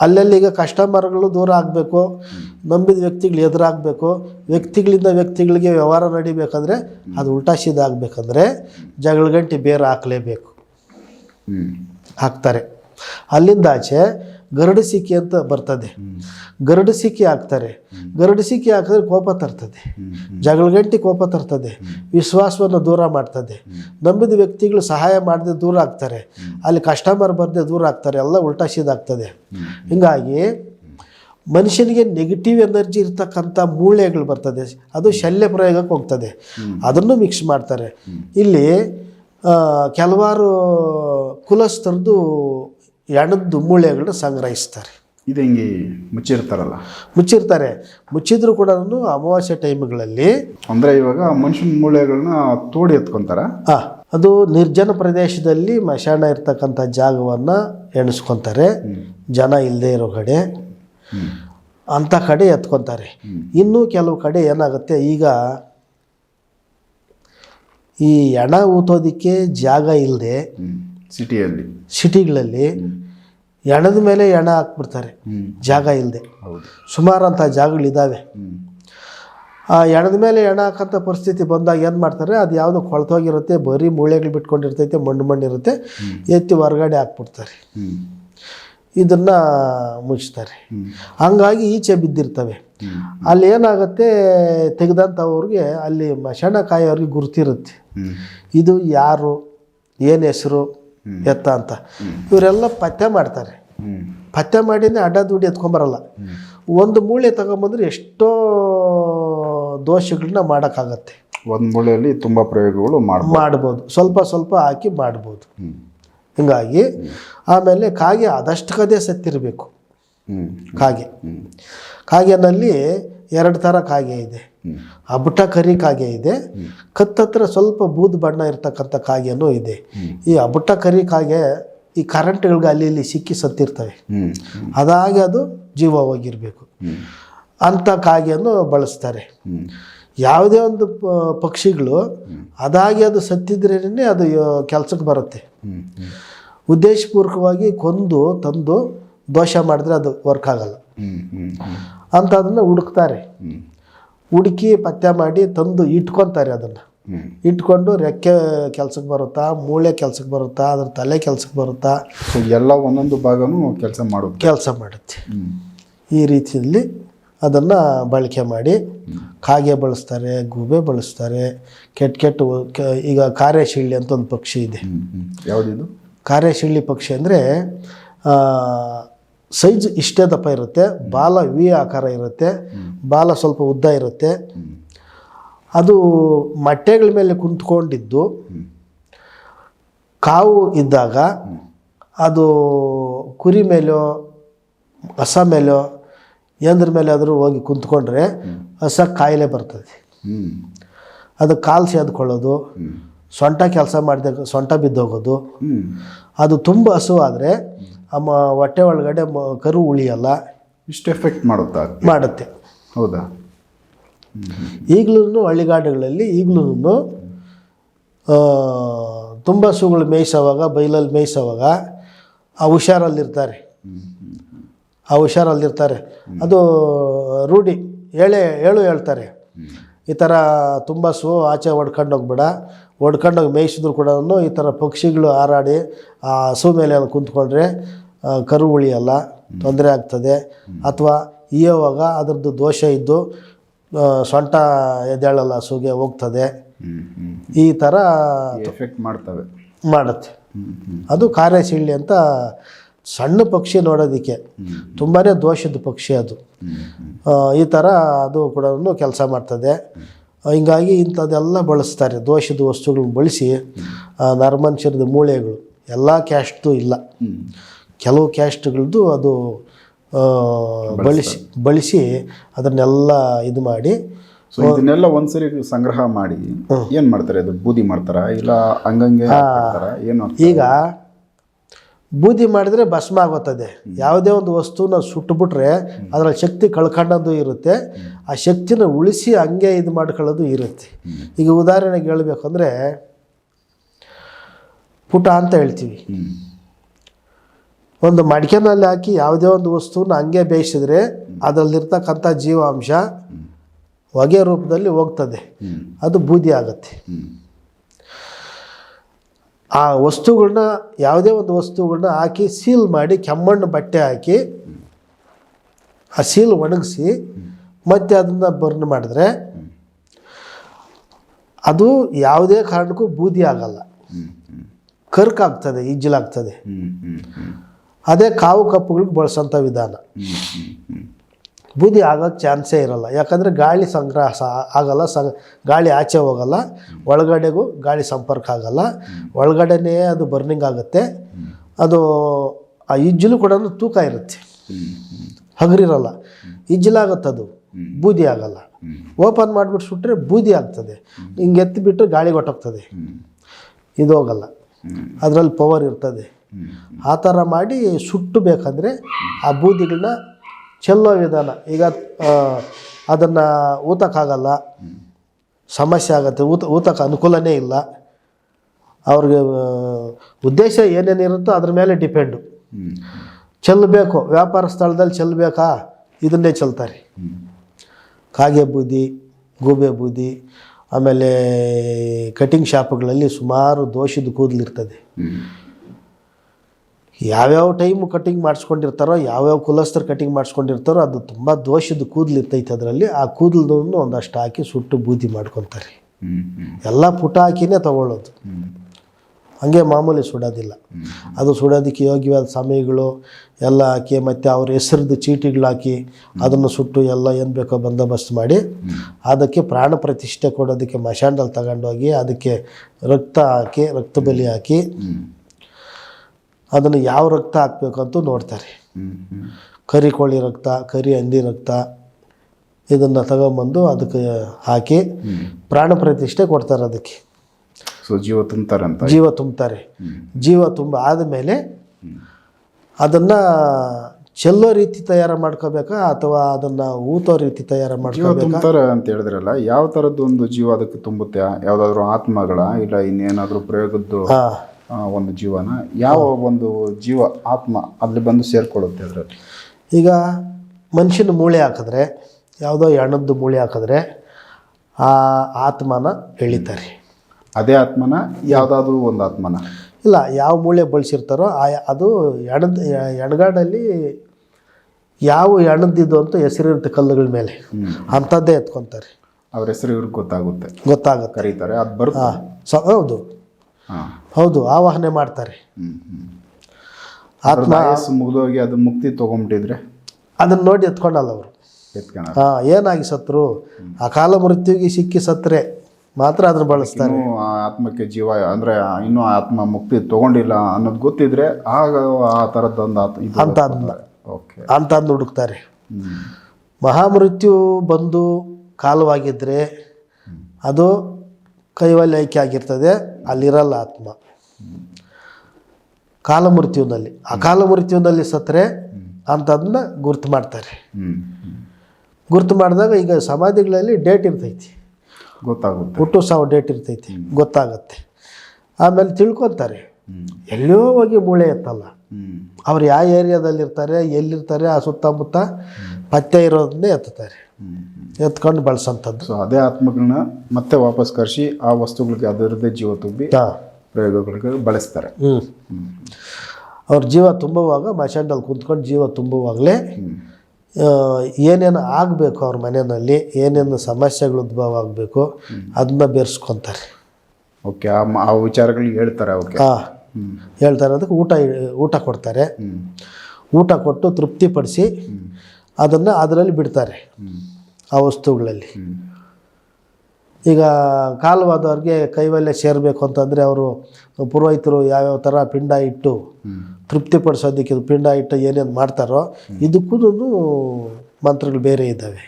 ಅಲ್ಲಲ್ಲಿ ಈಗ ಕಸ್ಟಮರ್ಗಳು ದೂರ ಆಗಬೇಕು. ನಂಬಿದ ವ್ಯಕ್ತಿಗಳು ಎದುರಾಗಬೇಕು ವ್ಯಕ್ತಿಗಳಿಂದ ವ್ಯಕ್ತಿಗಳಿಗೆ ವ್ಯವಹಾರ ನಡಿಬೇಕಂದ್ರೆ ಅದು ಉಲ್ಟಾ ಸೀದ ಆಗಬೇಕಂದ್ರೆ ಜಗಳಗಂಟಿ ಬೇರೆ ಹಾಕಲೇಬೇಕು. ಹಾಕ್ತಾರೆ. ಅಲ್ಲಿಂದ ಆಚೆ ಗರಡು ಸಿಕ್ಕಿ ಅಂತ ಬರ್ತದೆ. ಗರಡು ಸಿಕ್ಕಿ ಹಾಕ್ತಾರೆ. ಗರಡು ಸಿಕ್ಕಿ ಹಾಕಿದ್ರೆ ಕೋಪ ತರ್ತದೆ. ಜಗಳಗಂಟಿ ಕೋಪ ತರ್ತದೆ. ವಿಶ್ವಾಸವನ್ನು ದೂರ ಮಾಡ್ತದೆ. ನಂಬಿದ ವ್ಯಕ್ತಿಗಳು ಸಹಾಯ ಮಾಡದೆ ದೂರ ಆಗ್ತಾರೆ. ಅಲ್ಲಿ ಕಸ್ಟಮರ್ ಬರದೆ ದೂರ ಆಗ್ತಾರೆ. ಎಲ್ಲ ಉಲ್ಟಾ ಸೀದಾಗ್ತದೆ ಹಿಂಗಾಗಿ ಮನುಷ್ಯನಿಗೆ ನೆಗೆಟಿವ್ ಎನರ್ಜಿ ಇರ್ತಕ್ಕಂಥ ಮೂಳೆಗಳು ಬರ್ತದೆ. ಅದು ಶಲ್ಯ ಪ್ರಯೋಗಕ್ಕೆ ಹೋಗ್ತದೆ. ಅದನ್ನು ಮಿಕ್ಸ್ ಮಾಡ್ತಾರೆ. ಇಲ್ಲಿ ಕೆಲವಾರು ಕುಲಸ್ಥರದ್ದು ಎಣದ್ದು ಮೂಳೆಗಳನ್ನ ಸಂಗ್ರಹಿಸ್ತಾರೆ. ಇದು ಹಿಂಗೆ ಮುಚ್ಚಿರ್ತಾರಲ್ಲ. ಮುಚ್ಚಿರ್ತಾರೆ. ಮುಚ್ಚಿದ್ರು ಕೂಡ ಅಮಾವಾಸ್ಯ ಟೈಮ್ಗಳಲ್ಲಿ ಅಂದರೆ ಇವಾಗ ಮನುಷ್ಯನ ಮೂಳೆಗಳನ್ನ ತೋಡಿ ಎತ್ಕೊಂತಾರ? ಹಾಂ ಅದು ನಿರ್ಜನ ಪ್ರದೇಶದಲ್ಲಿ ಮಶಾಣ ಇರ್ತಕ್ಕಂಥ ಜಾಗವನ್ನು ಎಣಿಸ್ಕೊತಾರೆ. ಜನ ಇಲ್ಲದೆ ಇರೋ ಕಡೆ. ಅಂಥ ಕಡೆ ಎತ್ಕೊತಾರೆ. ಇನ್ನೂ ಕೆಲವು ಕಡೆ ಏನಾಗುತ್ತೆ ಈಗ ಈ ಎಣ ಊತೋದಕ್ಕೆ ಜಾಗ ಇಲ್ಲದೆ ಸಿಟಿಯಲ್ಲಿ. ಸಿಟಿಗಳಲ್ಲಿ ಎಣದ ಮೇಲೆ ಎಣ ಹಾಕ್ಬಿಡ್ತಾರೆ. ಜಾಗ ಇಲ್ಲದೆ ಸುಮಾರು ಅಂತ ಜಾಗಗಳಿದ್ದಾವೆ ಆ ಎಣದ ಮೇಲೆ ಎಣ ಹಾಕಂಥ ಪರಿಸ್ಥಿತಿ ಬಂದಾಗ ಏನು ಮಾಡ್ತಾರೆ ಅದು ಯಾವುದೋ ಕೊಳ್ತೋಗಿರುತ್ತೆ ಬರೀ ಮೂಳೆಗಳು ಬಿಟ್ಕೊಂಡಿರ್ತೈತೆ ಮಣ್ಣು ಮಣ್ಣಿರುತ್ತೆ ಎತ್ತಿ ಹೊರಗಡೆ ಹಾಕ್ಬಿಡ್ತಾರೆ. ಇದನ್ನು ಮುಚ್ತಾರೆ. ಹ್ಞೂ ಹಂಗಾಗಿ ಈಚೆ ಬಿದ್ದಿರ್ತವೆ. ಅಲ್ಲಿ ಏನಾಗುತ್ತೆ ತೆಗೆದಂಥವ್ರಿಗೆ ಅಲ್ಲಿ ಮಶಾಣ ಕಾಯೋರಿಗೆ ಗುರುತಿರುತ್ತೆ. ಇದು ಯಾರು ಏನು ಹೆಸರು ಎತ್ತ ಅಂತ. ಇವರೆಲ್ಲ ಪತ್ತೆ ಮಾಡ್ತಾರೆ. ಪತ್ತೆ ಮಾಡಿನೇ ಅಡ್ಡ ದುಡ್ಡು ಎತ್ಕೊಂಬರಲ್ಲ. ಒಂದು ಮೂಳೆ ತಗೊಂಬಂದ್ರೆ ಎಷ್ಟೋ ದೋಷಗಳನ್ನ ಮಾಡೋಕ್ಕಾಗತ್ತೆ. ಒಂದು ಮೂಳೆಯಲ್ಲಿ ತುಂಬ ಪ್ರಯೋಗಗಳು ಮಾಡ್ಬೋದು. ಸ್ವಲ್ಪ ಸ್ವಲ್ಪ ಹಾಕಿ ಮಾಡ್ಬೋದು. ಹಿಂಗಾಗಿ ಆಮೇಲೆ ಕಾಗೆ ಆದಷ್ಟಕ್ಕದೇ ಸತ್ತಿರಬೇಕು. ಕಾಗೆ. ಕಾಗೆನಲ್ಲಿ ಎರಡು ಥರ ಕಾಗೆ ಇದೆ. ಅಬುಟ ಕರಿ ಕಾಗೆ ಇದೆ. ಕತ್ತತ್ರ ಸ್ವಲ್ಪ ಬೂದು ಬಣ್ಣ ಇರ್ತಕ್ಕಂಥ ಕಾಗೆನೂ ಇದೆ. ಈ ಅಬುಟ ಕರಿ ಕಾಗೆ ಈ ಕರೆಂಟ್ಗಳಿಗೆ ಅಲ್ಲಿ ಇಲ್ಲಿ ಸಿಕ್ಕಿ ಸತ್ತಿರ್ತವೆ. ಅದಾಗಿ ಅದು ಜೀವ ಹೋಗಿರಬೇಕು ಅಂಥ ಕಾಗೆಯನ್ನು ಬಳಸ್ತಾರೆ. ಯಾವುದೇ ಒಂದು ಪಕ್ಷಿಗಳು ಅದಾಗಿ ಅದು ಸತ್ತಿದ್ರೇ ಅದು ಕೆಲಸಕ್ಕೆ ಬರುತ್ತೆ. ಉದ್ದೇಶಪೂರ್ವಕವಾಗಿ ಕೊಂದು ತಂದು ದೋಷ ಮಾಡಿದ್ರೆ ಅದು ವರ್ಕ್ ಆಗಲ್ಲ. ಅಂತ ಅದನ್ನ ಅಂಥದನ್ನು ಹುಡುಕ್ತಾರೆ. ಹುಡುಕಿ ಪತ್ತೆ ಮಾಡಿ ತಂದು ಇಟ್ಕೊತಾರೆ ಅದನ್ನು. ಇಟ್ಕೊಂಡು ರೆಕ್ಕೆ ಕೆಲ್ಸಕ್ಕೆ ಬರುತ್ತಾ ಮೂಳೆ ಕೆಲ್ಸಕ್ಕೆ ಬರುತ್ತಾ ಅದ್ರ ತಲೆ ಕೆಲ್ಸಕ್ಕೆ ಬರುತ್ತಾ ಎಲ್ಲ ಒಂದೊಂದು ಭಾಗನೂ ಕೆಲಸ ಮಾಡುತ್ತೆ. ಕೆಲಸ ಮಾಡುತ್ತೆ. ಈ ರೀತಿಯಲ್ಲಿ ಅದನ್ನು ಬಳಕೆ ಮಾಡಿ ಕಾಗೆ ಬಳಸ್ತಾರೆ ಗೂಬೆ ಬಳಸ್ತಾರೆ ಕೆಟ್ಟ ಕೆಟ್ಟ ಈಗ ಕಾರ್ಯಶಿಳ್ಳಿ ಅಂತ ಒಂದು ಪಕ್ಷಿ ಇದೆ. ಯಾವುದಿದು? ಕಾರ್ಯಶಿಳ್ಳಿ ಪಕ್ಷಿ ಅಂದರೆ ಸೈಜ್ ಇಷ್ಟೇ ದಪ್ಪ ಇರುತ್ತೆ ಬಾಲ ವಿ ಆಕಾರ ಇರುತ್ತೆ ಬಾಲ ಸ್ವಲ್ಪ ಉದ್ದ ಇರುತ್ತೆ. ಅದು ಮೊಟ್ಟೆಗಳ ಮೇಲೆ ಕುಂತ್ಕೊಂಡಿದ್ದು ಕಾವು ಇದ್ದಾಗ ಅದು ಕುರಿ ಮೇಲೋ ಹಸ ಮೇಲೋ ಎಂದ್ರ ಮೇಲೆ ಆದರೂ ಹೋಗಿ ಕುಂತ್ಕೊಂಡ್ರೆ ಹಸ ಕಾಯಿಲೆ ಬರ್ತದೆ. ಅದು ಕಾಲು ಸೇದ್ಕೊಳ್ಳೋದು ಸೊಂಟ ಕೆಲಸ ಮಾಡಿದಾಗ ಸೊಂಟ ಬಿದ್ದೋಗೋದು. ಅದು ತುಂಬ ಹಸು ಆದರೆ ಅಮ್ಮ ಹೊಟ್ಟೆ ಒಳಗಡೆ ಕರು ಉಳಿಯಲ್ಲ. ಇಷ್ಟು ಎಫೆಕ್ಟ್ ಮಾಡುತ್ತಾ? ಮಾಡುತ್ತೆ. ಹೌದಾ? ಈಗಲೂ ಹಳ್ಳಿಗಾಡುಗಳಲ್ಲಿ ಈಗಲೂ ತುಂಬ ಹಸುಗಳು ಮೇಯಿಸೋವಾಗ ಬೈಲಲ್ಲಿ ಮೇಯಿಸೋವಾಗ ಆ ಹುಷಾರಲ್ಲಿರ್ತಾರೆ. ಆ ಹುಷಾರಲ್ಲಿರ್ತಾರೆ. ಅದು ರೂಢಿ. ಹೇಳೇ ಹೇಳು ಹೇಳ್ತಾರೆ. ಈ ಥರ ತುಂಬ ಸೋ ಆಚೆ ಹೊಡ್ಕೊಂಡೋಗ್ಬೇಡ ಹೊಡ್ಕೊಂಡೋಗಿ ಮೇಯಿಸಿದ್ರು ಕೂಡ ಈ ಥರ ಪಕ್ಷಿಗಳು ಹಾರಾಡಿ ಆ ಹಸು ಮೇಲೆ ಕುಂತ್ಕೊಂಡ್ರೆ ಕರು ಉಳಿಯಲ್ಲ ತೊಂದರೆ ಆಗ್ತದೆ. ಅಥವಾ ಈವಾಗ ಅದರದ್ದು ದೋಷ ಇದ್ದು ಸೊಂಟ ಎದ್ದೇಳಲ್ಲ ಹಸುಗೆ ಹೋಗ್ತದೆ. ಈ ಥರ ಎಫೆಕ್ಟ್ ಮಾಡ್ತವೆ. ಮಾಡುತ್ತೆ. ಅದು ಕಾರ್ಯಶೀಲಿ ಅಂತ ಸಣ್ಣ ಪಕ್ಷಿ ನೋಡೋದಕ್ಕೆ. ತುಂಬಾ ದೋಷದ ಪಕ್ಷಿ ಅದು. ಈ ಥರ ಅದು ಕೂಡ ಕೆಲಸ ಮಾಡ್ತದೆ. ಹಿಂಗಾಗಿ ಇಂಥದ್ದೆಲ್ಲ ಬಳಸ್ತಾರೆ ದೋಷದ ವಸ್ತುಗಳನ್ನ ಬಳಸಿ ನರಮನುಷ್ಯರದ ಮೂಳೆಗಳು ಎಲ್ಲ ಕ್ಯಾಸ್ಟ್ದು ಇಲ್ಲ. ಕೆಲವು ಕ್ಯಾಸ್ಟ್ಗಳದ್ದು ಅದು ಬಳಸಿ ಬಳಸಿ ಅದನ್ನೆಲ್ಲ ಇದು ಮಾಡಿ ಸೊ ಇದನ್ನೆಲ್ಲ ಒಂದ್ಸರಿ ಸಂಗ್ರಹ ಮಾಡಿ ಏನ್ ಮಾಡ್ತಾರೆ ಅದು ಬೂದಿ ಮಾಡ್ತಾರ ಇಲ್ಲ ಹಂಗಂಗೆ? ಏನು ಈಗ ಬೂದಿ ಮಾಡಿದರೆ ಭಸ್ಮ ಆಗುತ್ತದೆ ಯಾವುದೇ ಒಂದು ವಸ್ತುನ ಸುಟ್ಟುಬಿಟ್ರೆ ಅದರ ಶಕ್ತಿ ಕಳ್ಕೊಂಡದ್ದು ಇರುತ್ತೆ. ಆ ಶಕ್ತಿನ ಉಳಿಸಿ ಹಂಗೆ ಇದು ಮಾಡ್ಕೊಳ್ಳೋದು ಇರುತ್ತೆ. ಈಗ ಉದಾಹರಣೆಗೆ ಹೇಳಬೇಕಂದ್ರೆ ಪುಟ ಅಂತ ಹೇಳ್ತೀವಿ. ಒಂದು ಮಡಿಕೆನಲ್ಲಿ ಹಾಕಿ ಯಾವುದೇ ಒಂದು ವಸ್ತುವನ್ನ ಹಂಗೆ ಬೇಯಿಸಿದ್ರೆ ಅದರಲ್ಲಿರ್ತಕ್ಕಂಥ ಜೀವಾಂಶ ಹೊಗೆ ರೂಪದಲ್ಲಿ ಹೋಗ್ತದೆ. ಅದು ಬೂದಿ ಆಗುತ್ತೆ. ಆ ವಸ್ತುಗಳನ್ನ ಯಾವುದೇ ಒಂದು ವಸ್ತುಗಳನ್ನ ಹಾಕಿ ಸೀಲ್ ಮಾಡಿ ಕೆಮ್ಮಣ್ಣು ಬಟ್ಟೆ ಹಾಕಿ ಆ ಸೀಲ್ ಒಣಗಿಸಿ ಮತ್ತೆ ಅದನ್ನು ಬರ್ನ್ ಮಾಡಿದ್ರೆ ಅದು ಯಾವುದೇ ಕಾರಣಕ್ಕೂ ಬೂದಿ ಆಗಲ್ಲ. ಕರ್ಕಾಗ್ತದೆ ಹ್ಮ್ ಅದೇ ಕಾವು ಕಪ್ಪುಗಳಿಗೆ ಬಳಸೋಂಥ ವಿಧಾನ. ಬೂದಿ ಆಗೋಕ್ಕೆ ಚಾನ್ಸೇ ಇರಲ್ಲ. ಯಾಕಂದರೆ ಗಾಳಿ ಸಂಗ್ರಹ ಸ ಆಗಲ್ಲ, ಸ ಗಾಳಿ ಆಚೆ ಹೋಗಲ್ಲ, ಒಳಗಡೆಗೂ ಗಾಳಿ ಸಂಪರ್ಕ ಆಗಲ್ಲ. ಒಳಗಡೆನೇ ಅದು ಬರ್ನಿಂಗ್ ಆಗುತ್ತೆ. ಅದು ಆ ಇಜ್ಜಲು ಕೂಡ ತೂಕ ಇರುತ್ತೆ. ಹಗರಿರಲ್ಲ. ಇಜ್ಜಲಾಗುತ್ತೆ ಅದು. ಬೂದಿ ಆಗಲ್ಲ. ಓಪನ್ ಮಾಡಿಬಿಟ್ಟು ಸುಟ್ಟರೆ ಬೂದಿ ಆಗ್ತದೆ. ಹಿಂಗೆ ಎತ್ತಿಬಿಟ್ರೆ ಗಾಳಿ ಹೊಟ್ಟೋಗ್ತದೆ ಇದು ಹೋಗಲ್ಲ. ಅದರಲ್ಲಿ ಪವರ್ ಇರ್ತದೆ. ಆ ಥರ ಮಾಡಿ ಸುಟ್ಟು ಬೇಕಂದರೆ ಆ ಬೂದಿಗಳನ್ನ ಚೆಲ್ಲೋ ವಿಧಾನ. ಈಗ ಅದನ್ನು ಊತಕ್ಕಾಗಲ್ಲ. ಸಮಸ್ಯೆ ಆಗುತ್ತೆ. ಊತ, ಊತಕ್ಕೆ ಅನುಕೂಲನೇ ಇಲ್ಲ. ಅವ್ರಿಗೆ ಉದ್ದೇಶ ಏನೇನಿರುತ್ತೋ ಅದ್ರ ಮೇಲೆ ಡಿಪೆಂಡು. ಚೆಲ್ಲಬೇಕು ವ್ಯಾಪಾರ ಸ್ಥಳದಲ್ಲಿ ಚೆಲ್ಲಬೇಕಾ ಇದನ್ನೇ ಚೆಲ್ತಾರೆ ಕಾಗೆ ಬೂದಿ, ಗೂಬೆ ಬೂದಿ, ಆಮೇಲೆ ಕಟಿಂಗ್ ಶಾಪ್ಗಳಲ್ಲಿ ಸುಮಾರು ದೋಷದ ಕೂದಲಿರ್ತದೆ ಯಾವ್ಯಾವ ಟೈಮು ಕಟಿಂಗ್ ಮಾಡಿಸ್ಕೊಂಡಿರ್ತಾರೋ ಯಾವ್ಯಾವ ಕುಲಸ್ಥರು ಕಟಿಂಗ್ ಮಾಡಿಸ್ಕೊಂಡಿರ್ತಾರೋ ಅದು ತುಂಬ ದೋಷದ ಕೂದಲು ಇರ್ತೈತೆ ಅದರಲ್ಲಿ. ಆ ಕೂದಲನ್ನು ಒಂದಷ್ಟು ಹಾಕಿ ಸುಟ್ಟು ಬೂದಿ ಮಾಡ್ಕೊತಾರೆ. ಎಲ್ಲ ಪುಟ ಹಾಕಿನೇ ತಗೊಳ್ಳೋದು. ಹಂಗೆ ಮಾಮೂಲಿ ಸುಡೋದಿಲ್ಲ. ಅದು ಸುಡೋದಕ್ಕೆ ಯೋಗ್ಯವಾದ ಸಮಯಗಳು ಎಲ್ಲ ಹಾಕಿ ಮತ್ತು ಅವ್ರ ಹೆಸರದ್ದು ಚೀಟಿಗಳು ಹಾಕಿ ಅದನ್ನು ಸುಟ್ಟು ಎಲ್ಲ ಏನು ಬೇಕೋ ಬಂದೋಬಸ್ತ್ ಮಾಡಿ ಅದಕ್ಕೆ ಪ್ರಾಣ ಪ್ರತಿಷ್ಠೆ ಕೊಡೋದಕ್ಕೆ ಮಶಾಂಡಲ್ಲಿ ತಗೊಂಡೋಗಿ ಅದಕ್ಕೆ ರಕ್ತ ಹಾಕಿ ರಕ್ತ ಬಲಿ ಹಾಕಿ ಅದನ್ನು ಯಾವ ರಕ್ತ ಹಾಕಬೇಕು ಅಂತ ನೋಡ್ತಾರೆ. ಕರಿ ಕೋಳಿ ರಕ್ತ ಕರಿ ಹಂದಿ ರಕ್ತ ಇದನ್ನು ತಗೊಂಬಂದು ಅದಕ್ಕೆ ಹಾಕಿ ಪ್ರಾಣ ಪ್ರತಿಷ್ಠೆ ಕೊಡ್ತಾರೆ ಅದಕ್ಕೆ. ಸೊ ಜೀವ ತುಂಬ್ತಾರೆ ಅಂತ. ಜೀವ ತುಂಬ್ತಾರೆ. ಜೀವ ತುಂಬ ಆದಮೇಲೆ ಅದನ್ನು ಚೆಲ್ಲೋ ರೀತಿ ತಯಾರು ಮಾಡ್ಕೋಬೇಕಾ ಅಥವಾ ಅದನ್ನು ಊತೋ ರೀತಿ ತಯಾರು ಮಾಡ್ಕೋಬೇಕಾ? ಅಂತ ಹೇಳಿದ್ರಲ್ಲ ಯಾವ ಥರದ್ದು ಒಂದು ಜೀವ ಅದಕ್ಕೆ ತುಂಬುತ್ತೆ ಯಾವುದಾದ್ರೂ ಆತ್ಮಗಳ ಇಲ್ಲ ಇನ್ನೇನಾದರೂ ಪ್ರಯೋಗದ್ದು? ಒಂದು ಜೀವನ ಯಾವ ಒಂದು ಜೀವ ಆತ್ಮ ಅಲ್ಲಿ ಬಂದು ಸೇರ್ಕೊಳ್ಳುತ್ತೆ ಅದರಲ್ಲಿ? ಈಗ ಮನುಷ್ಯನ ಮೂಳೆ ಹಾಕಿದ್ರೆ ಯಾವುದೋ ಹೆಣದ್ದು ಮೂಳೆ ಹಾಕಿದ್ರೆ ಆ ಆತ್ಮನ ಎಳಿತಾರೆ. ಅದೇ ಆತ್ಮನ ಯಾವುದಾದ್ರೂ ಒಂದು ಆತ್ಮನ? ಇಲ್ಲ ಯಾವ ಮೂಳೆ ಬಳಸಿರ್ತಾರೋ ಆ ಅದು ಎಣದ ಎಣಗಾಡಲ್ಲಿ ಯಾವ ಎಣದಿದ್ದು ಅಂತ ಹೆಸರಿರುತ್ತೆ ಕಲ್ಲುಗಳ ಮೇಲೆ. ಅಂಥದ್ದೇ ಎತ್ಕೊತಾರೆ. ಅವ್ರ ಹೆಸರು ಇವ್ರಿಗೆ ಗೊತ್ತಾಗುತ್ತೆ. ಗೊತ್ತಾಗುತ್ತೆ. ಕರೀತಾರೆ ಅದು ಬರುತ್ತೆ. ಹಾಂ. ಸ ಹೌದು. ಹೌದು ಆವಾಹನೆ ಮಾಡ್ತಾರೆ. ಆತ್ಮ ಮುಗಿದೋಗಿ ಅದು ಮುಕ್ತಿ ತೊಗೊಂಬಿಟ್ಟಿದ್ರೆ? ಅದನ್ನು ನೋಡಿ ಎತ್ಕೊಂಡಲ್ಲ ಅವರು. ಹಾಂ ಏನಾಗಿ ಸತ್ರು? ಅಕಾಲ ಮೃತ್ಯುಗೆ ಸಿಕ್ಕಿ ಸತ್ರೆ. ಮಾತ್ರ ಅದನ್ನ ಬಳಸ್ತಾರೆ. ಆತ್ಮಕ್ಕೆ ಜೀವ ಅಂದ್ರೆ ಇನ್ನೂ ಆತ್ಮ ಮುಕ್ತಿ ತಗೊಂಡಿಲ್ಲ ಅನ್ನೋದು ಗೊತ್ತಿದ್ರೆ ಆಗ ಆ ಥರದ್ದೊಂದು ಅಂತ ಓಕೆ. ಅಂತಂದು ಹುಡುಕ್ತಾರೆ. ಹ್ಮ್. ಮಹಾಮೃತ್ಯು ಬಂದು ಕಾಲವಾಗಿದ್ದರೆ ಅದು ಕೈವಲ್ಯಕ್ಕೆ ಆಗಿರ್ತದೆ ಅಲ್ಲಿರಲ್ಲ ಆತ್ಮ. ಕಾಲಮೃತ್ಯುವಿನಲ್ಲಿ. ಅಕಾಲ ಮೃತ್ಯುವಿನಲ್ಲಿ ಸತ್ತರೆ ಅಂತದನ್ನ ಗುರ್ತು ಮಾಡ್ತಾರೆ. ಗುರ್ತು ಮಾಡಿದಾಗ ಈಗ ಸಮಾಧಿಗಳಲ್ಲಿ ಡೇಟ್ ಇರ್ತೈತಿ. ಗೊತ್ತಾಗುತ್ತೆ. ಹುಟ್ಟು ಸಾವು ಡೇಟ್ ಇರ್ತೈತಿ ಗೊತ್ತಾಗತ್ತೆ. ಆಮೇಲೆ ತಿಳ್ಕೊತಾರೆ ಎಲ್ಲೋ ಹೋಗಿ ಮೂಳೆ ಎತ್ತಲ್ಲ. ಅವ್ರು ಯಾವ ಏರಿಯಾದಲ್ಲಿರ್ತಾರೆ ಎಲ್ಲಿರ್ತಾರೆ ಆ ಸುತ್ತಮುತ್ತ ಪತ್ತೆ ಇರೋದನ್ನೇ ಎತ್ತುತ್ತಾರೆ. ಎತ್ಕೊಂಡು ಬಳಸೋಂಥದ್ದು. ಸೊ ಅದೇ ಆತ್ಮಗಳನ್ನ ಮತ್ತೆ ವಾಪಸ್ ಕರೆಸಿ ಆ ವಸ್ತುಗಳಿಗೆ ಅದರದ್ದೇ ಜೀವ ತುಂಬಿ ಪ್ರಯೋಗಗಳಿಗೆ ಬಳಸ್ತಾರೆ. ಹ್ಞೂ ಅವ್ರ ಜೀವ ತುಂಬುವಾಗ ಮಶಾಂಡಲ್ಲಿ ಕುಂತ್ಕೊಂಡು ಜೀವ ತುಂಬುವಾಗಲೇ ಏನೇನು ಆಗಬೇಕು ಅವ್ರ ಮನೆಯಲ್ಲಿ ಏನೇನು ಸಮಸ್ಯೆಗಳು ಉದ್ಭವ ಆಗಬೇಕು ಅದನ್ನ ಬೆರೆಸ್ಕೊತಾರೆ. ಓಕೆ ಆ ವಿಚಾರಗಳು ಹೇಳ್ತಾರೆ ಓಕೆ ಹಾಂ. ಹೇಳ್ತಾರೆ ಅದಕ್ಕೆ ಊಟ ಊಟ ಕೊಡ್ತಾರೆ. ಊಟ ಕೊಟ್ಟು ತೃಪ್ತಿಪಡಿಸಿ ಅದನ್ನು ಅದರಲ್ಲಿ ಬಿಡ್ತಾರೆ. ಆ ವಸ್ತುಗಳಲ್ಲಿ. ಈಗ ಕಾಲವಾದವ್ರಿಗೆ ಕೈವಲ್ಯ ಸೇರಬೇಕು ಅಂತಂದರೆ ಅವರು ಪುರೋಹಿತರು ಯಾವ್ಯಾವ ಥರ ಪಿಂಡ ಇಟ್ಟು ತೃಪ್ತಿಪಡಿಸೋದಕ್ಕೆ ಇದು ಪಿಂಡ ಇಟ್ಟು ಏನೇನು ಮಾಡ್ತಾರೋ ಇದಕ್ಕೂ ಮಂತ್ರಗಳು ಬೇರೆ ಇದ್ದಾವೆ.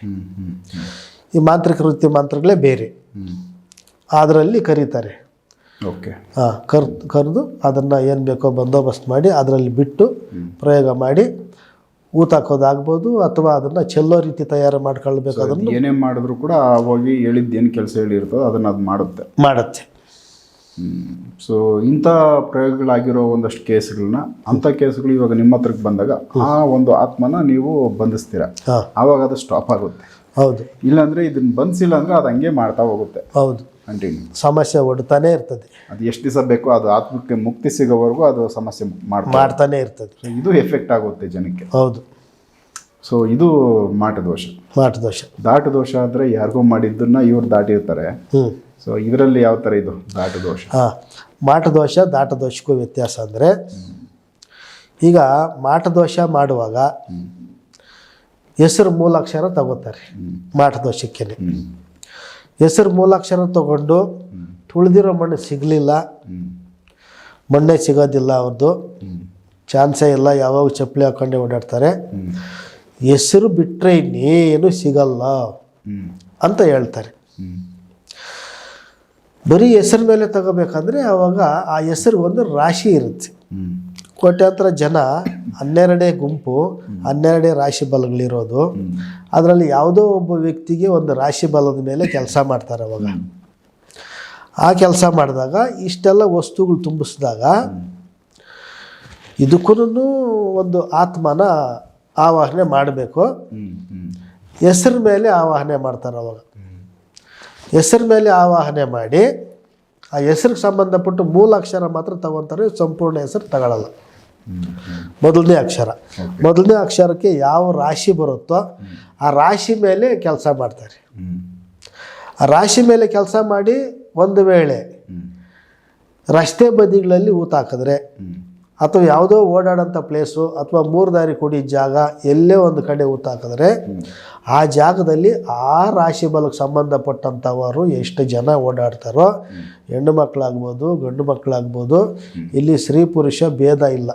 ಈ ಮಾಂತ್ರಿಕ ವೃತ್ತಿ ಮಂತ್ರಗಳೇ ಬೇರೆ. ಅದರಲ್ಲಿ ಕರೀತಾರೆ. ಓಕೆ. ಹಾಂ ಕರ್ ಕರೆದು ಅದನ್ನು ಏನು ಬೇಕೋ ಬಂದೋಬಸ್ತ್ ಮಾಡಿ ಅದರಲ್ಲಿ ಬಿಟ್ಟು ಪ್ರಯೋಗ ಮಾಡಿ ಊತ ಹಾಕೋದಾಗ್ಬೋದು ಅಥವಾ ಅದನ್ನು ಚೆಲ್ಲೋ ರೀತಿ ತಯಾರು ಮಾಡ್ಕೊಳ್ಬೇಕು ಅದನ್ನು ಏನೇ ಮಾಡಿದ್ರು ಕೂಡ ಹೋಗಿ ಹೇಳಿದ್ದು ಏನು ಕೆಲಸ ಹೇಳಿರ್ತದೋ ಅದನ್ನು ಅದು ಮಾಡುತ್ತೆ. ಮಾಡುತ್ತೆ. ಸೊ ಇಂಥ ಪ್ರಯೋಗಗಳಾಗಿರೋ ಒಂದಷ್ಟು ಕೇಸ್ಗಳನ್ನ ಅಂಥ ಕೇಸ್ಗಳು ಇವಾಗ ನಿಮ್ಮ ಹತ್ರಕ್ಕೆ ಬಂದಾಗ ಆ ಒಂದು ಆತ್ಮನ ನೀವು ಬಂಧಿಸ್ತೀರ. ಆವಾಗ ಅದು ಸ್ಟಾಪ್ ಆಗುತ್ತೆ. ಹೌದು. ಇಲ್ಲಾಂದ್ರೆ ಇದನ್ನ ಬಂಧಿಸಿಲ್ಲ ಅಂದ್ರೆ ಅದು ಹಂಗೆ ಮಾಡ್ತಾ ಹೋಗುತ್ತೆ. ಹೌದು. ಸಮಸ್ಯೆ ಒಡ್ತಾನೆ ಇರ್ತದೆ. ಅದು ಎಷ್ಟು ದಿವಸ ಬೇಕೋ ಅದು ಆತ್ಮಕ್ಕೆ ಮುಕ್ತಿ ಸಿಗೋವರೆಗೂ ಅದು ಸಮಸ್ಯೆ ಮಾಡ್ತಾ ಮಾಡ್ತಾನೆ ಇರ್ತದೆ. ಇದು ಎಫೆಕ್ಟ್ ಆಗುತ್ತೆ ಜನಕ್ಕೆ. ಹೌದು. ಸೊ ಇದು ಮಾಟ ದೋಷ. ಮಾಟ ದೋಷ. ದಾಟ ದೋಷ ಆದರೆ ಯಾರಿಗೂ ಮಾಡಿದ್ದನ್ನ ಇವ್ರು ದಾಟಿರ್ತಾರೆ. ಸೊ ಇದರಲ್ಲಿ ಯಾವ ಥರ ಇದು? ದಾಟ ದೋಷ. ಹಾಂ. ಮಾಟ ದೋಷ ದಾಟ ದೋಷಕ್ಕೂ ವ್ಯತ್ಯಾಸ ಅಂದರೆ ಈಗ ಮಾಟ ದೋಷ ಮಾಡುವಾಗ ಹೆಸರು ಮೂಲಾಕ್ಷರ ತಗೋತಾರೆ. ಮಾಟ ದೋಷಕ್ಕೇನೆ. ಹ್ಮ್. ಹೆಸರು ಮೂಲಾಕ್ಷರ ತಗೊಂಡು ಉಳಿದಿರೋ ಮಣ್ಣು ಸಿಗಲಿಲ್ಲ. ಮಣ್ಣೇ ಸಿಗೋದಿಲ್ಲ ಅವ್ರದ್ದು ಚಾನ್ಸೇ ಇಲ್ಲ ಯಾವಾಗ ಚಪ್ಪಲಿ ಹಾಕೊಂಡೆ ಓಡಾಡ್ತಾರೆ. ಹೆಸರು ಬಿಟ್ಟರೆ ಇನ್ನೇನು ಸಿಗಲ್ಲ ಅಂತ ಹೇಳ್ತಾರೆ. ಬರೀ ಹೆಸರು ಮೇಲೆ ತಗೋಬೇಕಂದ್ರೆ ಆವಾಗ ಆ ಹೆಸರು ಒಂದು ರಾಶಿ ಇರುತ್ತೆ. ಕೋಟ್ಯಾಂತರ ಜನ ಹನ್ನೆರಡೇ ಗುಂಪು, ಹನ್ನೆರಡೇ ರಾಶಿ ಬಲಗಳಿರೋದು. ಅದರಲ್ಲಿ ಯಾವುದೋ ಒಬ್ಬ ವ್ಯಕ್ತಿಗೆ ಒಂದು ರಾಶಿ ಬಲದ ಮೇಲೆ ಕೆಲಸ ಮಾಡ್ತಾರೆ ಅವಾಗ. ಆ ಕೆಲಸ ಮಾಡಿದಾಗ ಇಷ್ಟೆಲ್ಲ ವಸ್ತುಗಳು ತುಂಬಿಸಿದಾಗ ಇದಕ್ಕೂ ಒಂದು ಆತ್ಮನ ಆವಾಹನೆ ಮಾಡಬೇಕು. ಹೆಸರು ಮೇಲೆ ಆವಾಹನೆ ಮಾಡ್ತಾರೆ ಅವಾಗ. ಹೆಸರು ಮೇಲೆ ಆವಾಹನೆ ಮಾಡಿ ಆ ಹೆಸ್ರಿಗೆ ಸಂಬಂಧಪಟ್ಟು ಮೂಲ ಅಕ್ಷರ ಮಾತ್ರ ತಗೊತಾರೆ, ಸಂಪೂರ್ಣ ಹೆಸರು ತಗೊಳ್ಳಲ್ಲ ಮೊದಲನೇ ಅಕ್ಷರ. ಮೊದಲನೇ ಅಕ್ಷರಕ್ಕೆ ಯಾವ ರಾಶಿ ಬರುತ್ತೋ ಆ ರಾಶಿ ಮೇಲೆ ಕೆಲಸ ಮಾಡ್ತಾರೆ. ಆ ರಾಶಿ ಮೇಲೆ ಕೆಲಸ ಮಾಡಿ ಒಂದು ವೇಳೆ ರಸ್ತೆ ಬದಿಗಳಲ್ಲಿ ಊತ ಹಾಕಿದ್ರೆ ಅಥವಾ ಯಾವುದೋ ಓಡಾಡೋಂಥ ಪ್ಲೇಸು ಅಥವಾ ಮೂರು ದಾರಿ ಕುಡಿ ಜಾಗ ಎಲ್ಲೇ ಒಂದು ಕಡೆ ಊತ ಹಾಕಿದ್ರೆ ಆ ಜಾಗದಲ್ಲಿ ಆ ರಾಶಿ ಬಲಕ್ಕೆ ಸಂಬಂಧಪಟ್ಟಂಥವರು ಎಷ್ಟು ಜನ ಓಡಾಡ್ತಾರೋ ಹೆಣ್ಣು ಮಕ್ಕಳಾಗ್ಬೋದು ಗಂಡು ಮಕ್ಕಳಾಗ್ಬೋದು ಇಲ್ಲಿ ಸ್ತ್ರೀ ಪುರುಷ ಭೇದ ಇಲ್ಲ.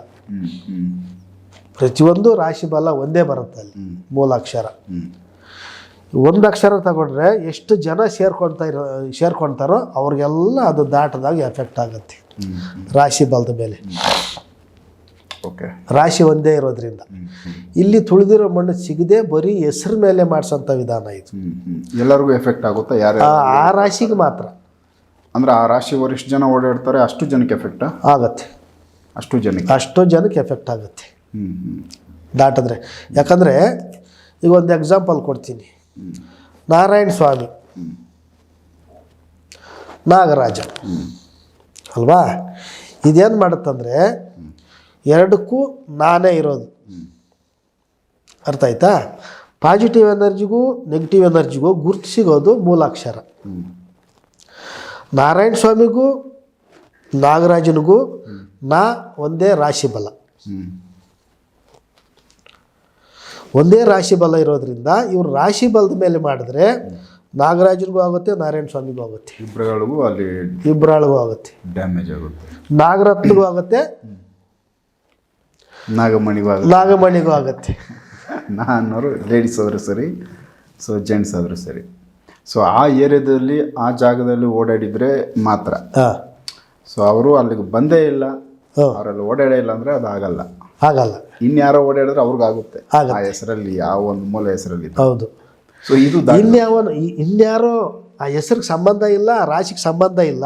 ಪ್ರತಿಯೊಂದು ರಾಶಿ ಬಲ ಒಂದೇ ಬರುತ್ತೆ ಅಲ್ಲಿ ಮೂಲ ಮೂಲಾಕ್ಷರ. ಒಂದು ಅಕ್ಷರ ತಗೊಂಡ್ರೆ ಎಷ್ಟು ಜನ ಸೇರ್ಕೊಳ್ತಾ ಇರೋ ಸೇರ್ಕೊಳ್ತಾರೋ ಅವ್ರಿಗೆಲ್ಲ ಅದು ದಾಟದಾಗ ಎಫೆಕ್ಟ್ ಆಗುತ್ತೆ. ರಾಶಿ ಬಲದ ಮೇಲೆ. ಓಕೆ ರಾಶಿ ಒಂದೇ ಇರೋದ್ರಿಂದ. ಇಲ್ಲಿ ತುಳಿದಿರೋ ಮಣ್ಣು ಸಿಗದೆ ಬರೀ ಹೆಸರು ಮೇಲೆ ಮಾಡಿಸೋಂಥ ವಿಧಾನ ಇದು. ಎಲ್ಲರಿಗೂ ಎಫೆಕ್ಟ್ ಆಗುತ್ತಾ? ಯಾರು ಆ ಆ ರಾಶಿಗೆ ಮಾತ್ರ. ಅಂದ್ರೆ ಆ ರಾಶಿ ಎಷ್ಟು ಜನ ಓಡಾಡ್ತಾರೆ ಅಷ್ಟು ಜನಕ್ಕೆ ಎಫೆಕ್ಟ್ ಆಗತ್ತೆ. ಅಷ್ಟು ಜನಕ್ಕೆ. ಅಷ್ಟು ಜನಕ್ಕೆ ಎಫೆಕ್ಟ್ ಆಗುತ್ತೆ. ದಾಟಿದ್ರೆ. ಯಾಕಂದರೆ ಈಗ ಒಂದು ಎಕ್ಸಾಂಪಲ್ ಕೊಡ್ತೀನಿ. ನಾರಾಯಣ ಸ್ವಾಮಿ. ನಾಗರಾಜ. ಅಲ್ವಾ? ಇದೇನು ಮಾಡುತ್ತಂದರೆ ಎರಡಕ್ಕೂ ನಾನೇ ಇರೋದು. ಅರ್ಥ ಆಯ್ತಾ? ಪಾಸಿಟಿವ್ ಎನರ್ಜಿಗೂ ನೆಗೆಟಿವ್ ಎನರ್ಜಿಗೂ ಗುರ್ತು ಸಿಗೋದು ಮೂಲಾಕ್ಷರ. ನಾರಾಯಣ ಸ್ವಾಮಿಗೂ ನಾಗರಾಜನಿಗೂ ನಾ ಒಂದೇ ರಾಶಿ ಬಲ. ಒಂದೇ ರಾಶಿ ಬಲ ಇರೋದ್ರಿಂದ ಇವ್ರು ರಾಶಿ ಬಲದ ಮೇಲೆ ಮಾಡಿದ್ರೆ ನಾಗರಾಜರಿಗೂ ಆಗುತ್ತೆ ನಾರಾಯಣ ಸ್ವಾಮಿಗೂ ಆಗುತ್ತೆ. ಇಬ್ಬರುಗಳಿಗೂ ಅಲ್ಲಿ ಇಬ್ಬರಾಳಿಗೂ ಆಗುತ್ತೆ. ಡ್ಯಾಮೇಜ್ ಆಗುತ್ತೆ. ನಾಗರತ್ನಗೂ ಆಗುತ್ತೆ. ನಾಗಮಣಿಗೂ ಆಗುತ್ತೆ. ನಾಗಮಣಿಗೂ ಆಗುತ್ತೆ. ನಾನು ಲೇಡೀಸ್ ಆದರೂ ಸರಿ ಸೊ ಜೆಂಟ್ಸ್ ಆದರೂ ಸರಿ. ಸೊ ಆ ಏರಿಯಾದಲ್ಲಿ ಆ ಜಾಗದಲ್ಲಿ ಓಡಾಡಿದರೆ ಮಾತ್ರ. ಹಾಂ. ಸೊ ಅವರು ಅಲ್ಲಿಗೆ ಬಂದೇ ಇಲ್ಲ. ಅವರಲ್ಲಿ ಓಡಾಡೇ ಇಲ್ಲ ಅಂದರೆ ಅದು ಆಗಲ್ಲ. ಆಗಲ್ಲ. ಇನ್ಯಾರೋ ಓಡಾಡಿದ್ರೆ ಅವ್ರಿಗಾಗುತ್ತೆ ಆಗುತ್ತೆ. ಆ ಹೆಸರಲ್ಲಿ ಯಾವ ಒಂದು ಮೂಲ ಹೆಸರಲ್ಲಿ ಹೌದು. ಸೊ ಇದು ಇನ್ಯಾವ ಇನ್ಯಾರೋ ಆ ಹೆಸರಿಗೆ ಸಂಬಂಧ ಇಲ್ಲ ಆ ರಾಶಿಗೆ ಸಂಬಂಧ ಇಲ್ಲ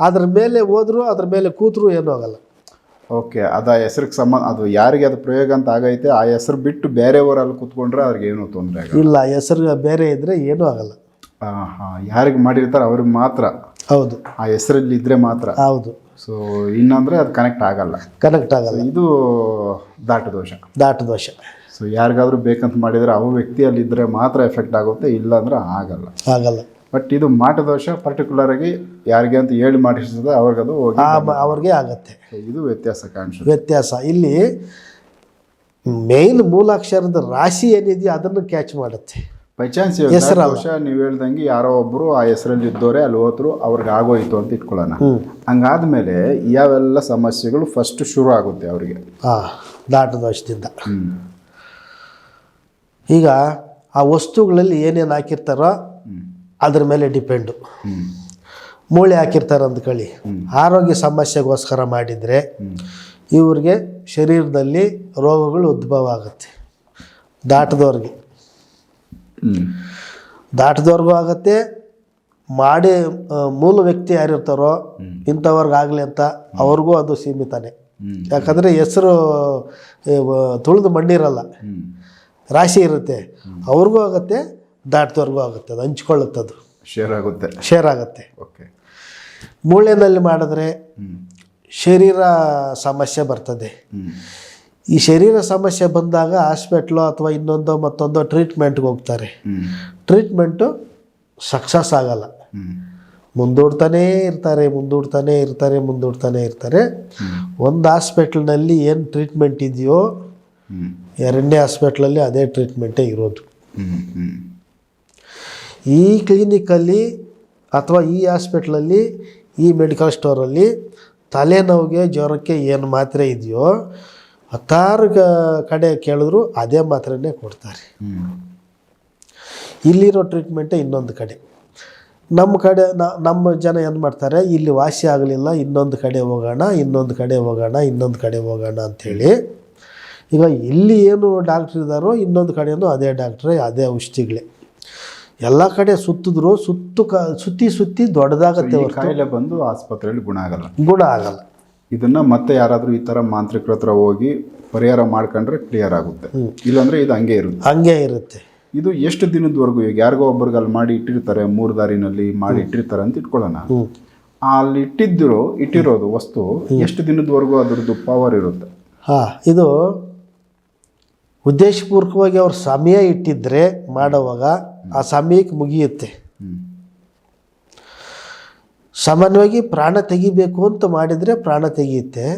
ಅದ್ರ ಮೇಲೆ ಹೋದ್ರು ಅದ್ರ ಮೇಲೆ ಕೂತರು ಏನೂ ಆಗಲ್ಲ. ಓಕೆ ಅದು ಆ ಹೆಸರಿಗೆ ಸಂಬಂಧ ಅದು ಯಾರಿಗೆ ಅದು ಪ್ರಯೋಗ ಅಂತ ಆಗೈತೆ ಆ ಹೆಸರು ಬಿಟ್ಟು ಬೇರೆ ಊರಲ್ಲಿ ಕೂತ್ಕೊಂಡ್ರೆ ಅವ್ರಿಗೆ ಏನೂ ತೊಂದರೆ ಇಲ್ಲ ಹೆಸರು ಬೇರೆ ಇದ್ರೆ ಏನೂ ಆಗಲ್ಲ. ಹಾಂ ಹಾಂ ಯಾರಿಗೆ ಮಾಡಿರ್ತಾರೆ ಅವ್ರಿಗೆ ಮಾತ್ರ. ಹೌದು. ಆ ಹೆಸರಲ್ಲಿ ಇದ್ರೆ ಮಾತ್ರ. ಹೌದು. ಸೊ ಇನ್ನಂದ್ರೆ ಅದು ಕನೆಕ್ಟ್ ಆಗಲ್ಲ. ಕನೆಕ್ಟ್ ಆಗಲ್ಲ. ಇದು ದಾಟ ದೋಷ. ದಾಟ ದೋಷ. ಸೊ ಯಾರಿಗಾದ್ರೂ ಬೇಕಂತ ಮಾಡಿದರೆ ಅವ ವ್ಯಕ್ತಿಯಲ್ಲಿ ಇದ್ರೆ ಮಾತ್ರ ಎಫೆಕ್ಟ್ ಆಗುತ್ತೆ ಇಲ್ಲ ಅಂದ್ರೆ ಆಗಲ್ಲ. ಆಗಲ್ಲ. ಬಟ್ ಇದು ಮಾಟ ದೋಷ ಪರ್ಟಿಕ್ಯುಲರ್ ಆಗಿ ಯಾರಿಗೆ ಅಂತ ಹೇಳಿ ಮಾಡಿಸಿದ್ರೆ ಅವ್ರಿಗದು ಅವ್ರಿಗೆ ಆಗತ್ತೆ. ಇದು ವ್ಯತ್ಯಾಸ ಕಾಣಿಸುತ್ತೆ. ವ್ಯತ್ಯಾಸ. ಇಲ್ಲಿ ಮೇನ್ ಮೂಲಾಕ್ಷರದ ರಾಶಿ ಏನಿದೆಯೋ ಅದನ್ನು ಕ್ಯಾಚ್ ಮಾಡುತ್ತೆ. ಬೈ ಚಾನ್ಸ್ ಬಹುಶಃ ನೀವು ಹೇಳ್ದಂಗೆ ಯಾರೋ ಒಬ್ಬರು ಆ ಹೆಸರಲ್ಲಿ ಇದ್ದೋರೆ ಅಲ್ಲಿ ಹೋದ್ರು ಅವ್ರಿಗೆ ಆಗೋಯ್ತು ಅಂತ ಇಟ್ಕೊಳ್ಳೋಣ. ಹಂಗಾದ್ಮೇಲೆ ಯಾವೆಲ್ಲ ಸಮಸ್ಯೆಗಳು ಫಸ್ಟ್ ಶುರು ಆಗುತ್ತೆ ಅವರಿಗೆ. ಹಾಂ ದಾಟದ ದೋಷದಿಂದ ಹ್ಮ್. ಈಗ ಆ ವಸ್ತುಗಳಲ್ಲಿ ಏನೇನು ಹಾಕಿರ್ತಾರೋ ಅದ್ರ ಮೇಲೆ ಡಿಪೆಂಡು ಮೂಳೆ ಹಾಕಿರ್ತಾರೆ ಅಂದ್ಕೊಳ್ಳಿ ಆರೋಗ್ಯ ಸಮಸ್ಯೆಗೋಸ್ಕರ ಮಾಡಿದರೆ ಇವ್ರಿಗೆ ಶರೀರದಲ್ಲಿ ರೋಗಗಳು ಉದ್ಭವ ಆಗುತ್ತೆ. ದಾಟದವ್ರಿಗೆ. ದಾಟದವ್ರಿಗೂ ಆಗತ್ತೆ. ಮಾಡಿ ಮೂಲ ವ್ಯಕ್ತಿ ಯಾರಿರ್ತಾರೋ ಇಂಥವ್ರಿಗಾಗಲಿ ಅಂತ ಅವ್ರಿಗೂ ಅದು ಸೀಮಿತನೇ. ಯಾಕಂದರೆ ಹೆಸರು ತುಳಿದು ಮಣ್ಣಿರಲ್ಲ. ರಾಶಿ ಇರುತ್ತೆ. ಅವ್ರಿಗೂ ಆಗುತ್ತೆ ದಾಟ್ದವ್ರಿಗೂ ಆಗುತ್ತೆ ಅದು ಹಂಚ್ಕೊಳ್ಳುತ್ತೆ ಅದು ಶೇರ್ ಆಗುತ್ತೆ. ಶೇರ್ ಆಗುತ್ತೆ. ಓಕೆ. ಮೂಳೆನಲ್ಲಿ ಮಾಡಿದ್ರೆ ಶರೀರ ಸಮಸ್ಯೆ ಬರ್ತದೆ. ಈ ಶರೀರ ಸಮಸ್ಯೆ ಬಂದಾಗ ಹಾಸ್ಪಿಟ್ಲು ಅಥವಾ ಇನ್ನೊಂದೋ ಮತ್ತೊಂದೋ ಟ್ರೀಟ್ಮೆಂಟ್ಗೆ ಹೋಗ್ತಾರೆ. ಟ್ರೀಟ್ಮೆಂಟು ಸಕ್ಸಸ್ ಆಗಲ್ಲ. ಮುಂದೂಡ್ತಾನೇ ಇರ್ತಾರೆ, ಮುಂದೂಡ್ತಾನೆ ಇರ್ತಾರೆ ಮುಂದೂಡ್ತಾನೆ ಇರ್ತಾರೆ. ಒಂದು ಹಾಸ್ಪಿಟ್ಲ್ನಲ್ಲಿ ಏನು ಟ್ರೀಟ್ಮೆಂಟ್ ಇದೆಯೋ ಎರಡನೇ ಹಾಸ್ಪಿಟ್ಲಲ್ಲಿ ಅದೇ ಟ್ರೀಟ್ಮೆಂಟೇ ಇರೋದು. ಈ ಕ್ಲಿನಿಕಲ್ಲಿ ಅಥವಾ ಈ ಹಾಸ್ಪಿಟ್ಲಲ್ಲಿ, ಈ ಮೆಡಿಕಲ್ ಸ್ಟೋರಲ್ಲಿ ತಲೆನೋವಿಗೆ ಜ್ವರಕ್ಕೆ ಏನು ಮಾತ್ರೆ ಇದೆಯೋ ಹತ್ತಾರು ಕಡೆ ಕೇಳಿದ್ರು ಅದೇ ಮಾತ್ರನೇ ಕೊಡ್ತಾರೆ. ಇಲ್ಲಿರೋ ಟ್ರೀಟ್ಮೆಂಟೇ ಇನ್ನೊಂದು ಕಡೆ. ನಮ್ಮ ಕಡೆ ನಮ್ಮ ಜನ ಏನು ಮಾಡ್ತಾರೆ ಇಲ್ಲಿ ವಾಸಿ ಆಗಲಿಲ್ಲ ಇನ್ನೊಂದು ಕಡೆ ಹೋಗೋಣ ಇನ್ನೊಂದು ಕಡೆ ಹೋಗೋಣ ಇನ್ನೊಂದು ಕಡೆ ಹೋಗೋಣ ಅಂಥೇಳಿ. ಈಗ ಇಲ್ಲಿ ಏನು ಡಾಕ್ಟ್ರ್ ಇದ್ದಾರೋ ಇನ್ನೊಂದು ಕಡೆಯೂ ಅದೇ ಡಾಕ್ಟ್ರೇ ಅದೇ ಔಷಧಿಗಳೇ. ಎಲ್ಲ ಕಡೆ ಸುತ್ತಿದ್ರು ಸುತ್ತು ಕ ಸುತ್ತಿ ಸುತ್ತಿ ದೊಡ್ಡದಾಗತ್ತೆ ಕಾಯಿಲೆ ಬಂದು ಆಸ್ಪತ್ರೆಯಲ್ಲಿ ಗುಣ ಆಗಲ್ಲ. ಗುಣ ಆಗಲ್ಲ. ಇದನ್ನ ಮತ್ತೆ ಯಾರಾದರೂ ಈ ತರ ಮಾಂತ್ರಿಕರ ಹತ್ರ ಹೋಗಿ ಪರಿಹಾರ ಮಾಡ್ಕೊಂಡ್ರೆ ಕ್ಲಿಯರ್ ಆಗುತ್ತೆ. ಇಲ್ಲಾಂದ್ರೆ ಇದು ಹಂಗೆ ಇರುತ್ತೆ. ಹಂಗೆ ಇರುತ್ತೆ. ಇದು ಎಷ್ಟು ದಿನದವರೆಗೂ ಈಗ ಯಾರಿಗೋ ಒಬ್ಬರಿಗೆ ಅಲ್ಲಿ ಮಾಡಿ ಇಟ್ಟಿರ್ತಾರೆ ಮೂರು ದಾರಿನಲ್ಲಿ ಮಾಡಿ ಇಟ್ಟಿರ್ತಾರೆ ಅಂತ ಇಟ್ಕೊಳ್ಳೋಣ. ಅಲ್ಲಿ ಇಟ್ಟಿದ್ರು ಇಟ್ಟಿರೋದು ವಸ್ತು ಎಷ್ಟು ದಿನದವರೆಗೂ ಅದ್ರದ್ದು ಪವರ್ ಇರುತ್ತೆ? ಹಾಂ ಇದು ಉದ್ದೇಶಪೂರ್ವಕವಾಗಿ ಅವ್ರು ಸಮಯ ಇಟ್ಟಿದ್ರೆ ಮಾಡೋವಾಗ ಆ ಸಮಯಕ್ಕೆ ಮುಗಿಯುತ್ತೆ. ಸಾಮಾನ್ಯವಾಗಿ ಪ್ರಾಣ ತೆಗಿಬೇಕು ಅಂತ ಮಾಡಿದರೆ ಪ್ರಾಣ ತೆಗಿಯುತ್ತೆ.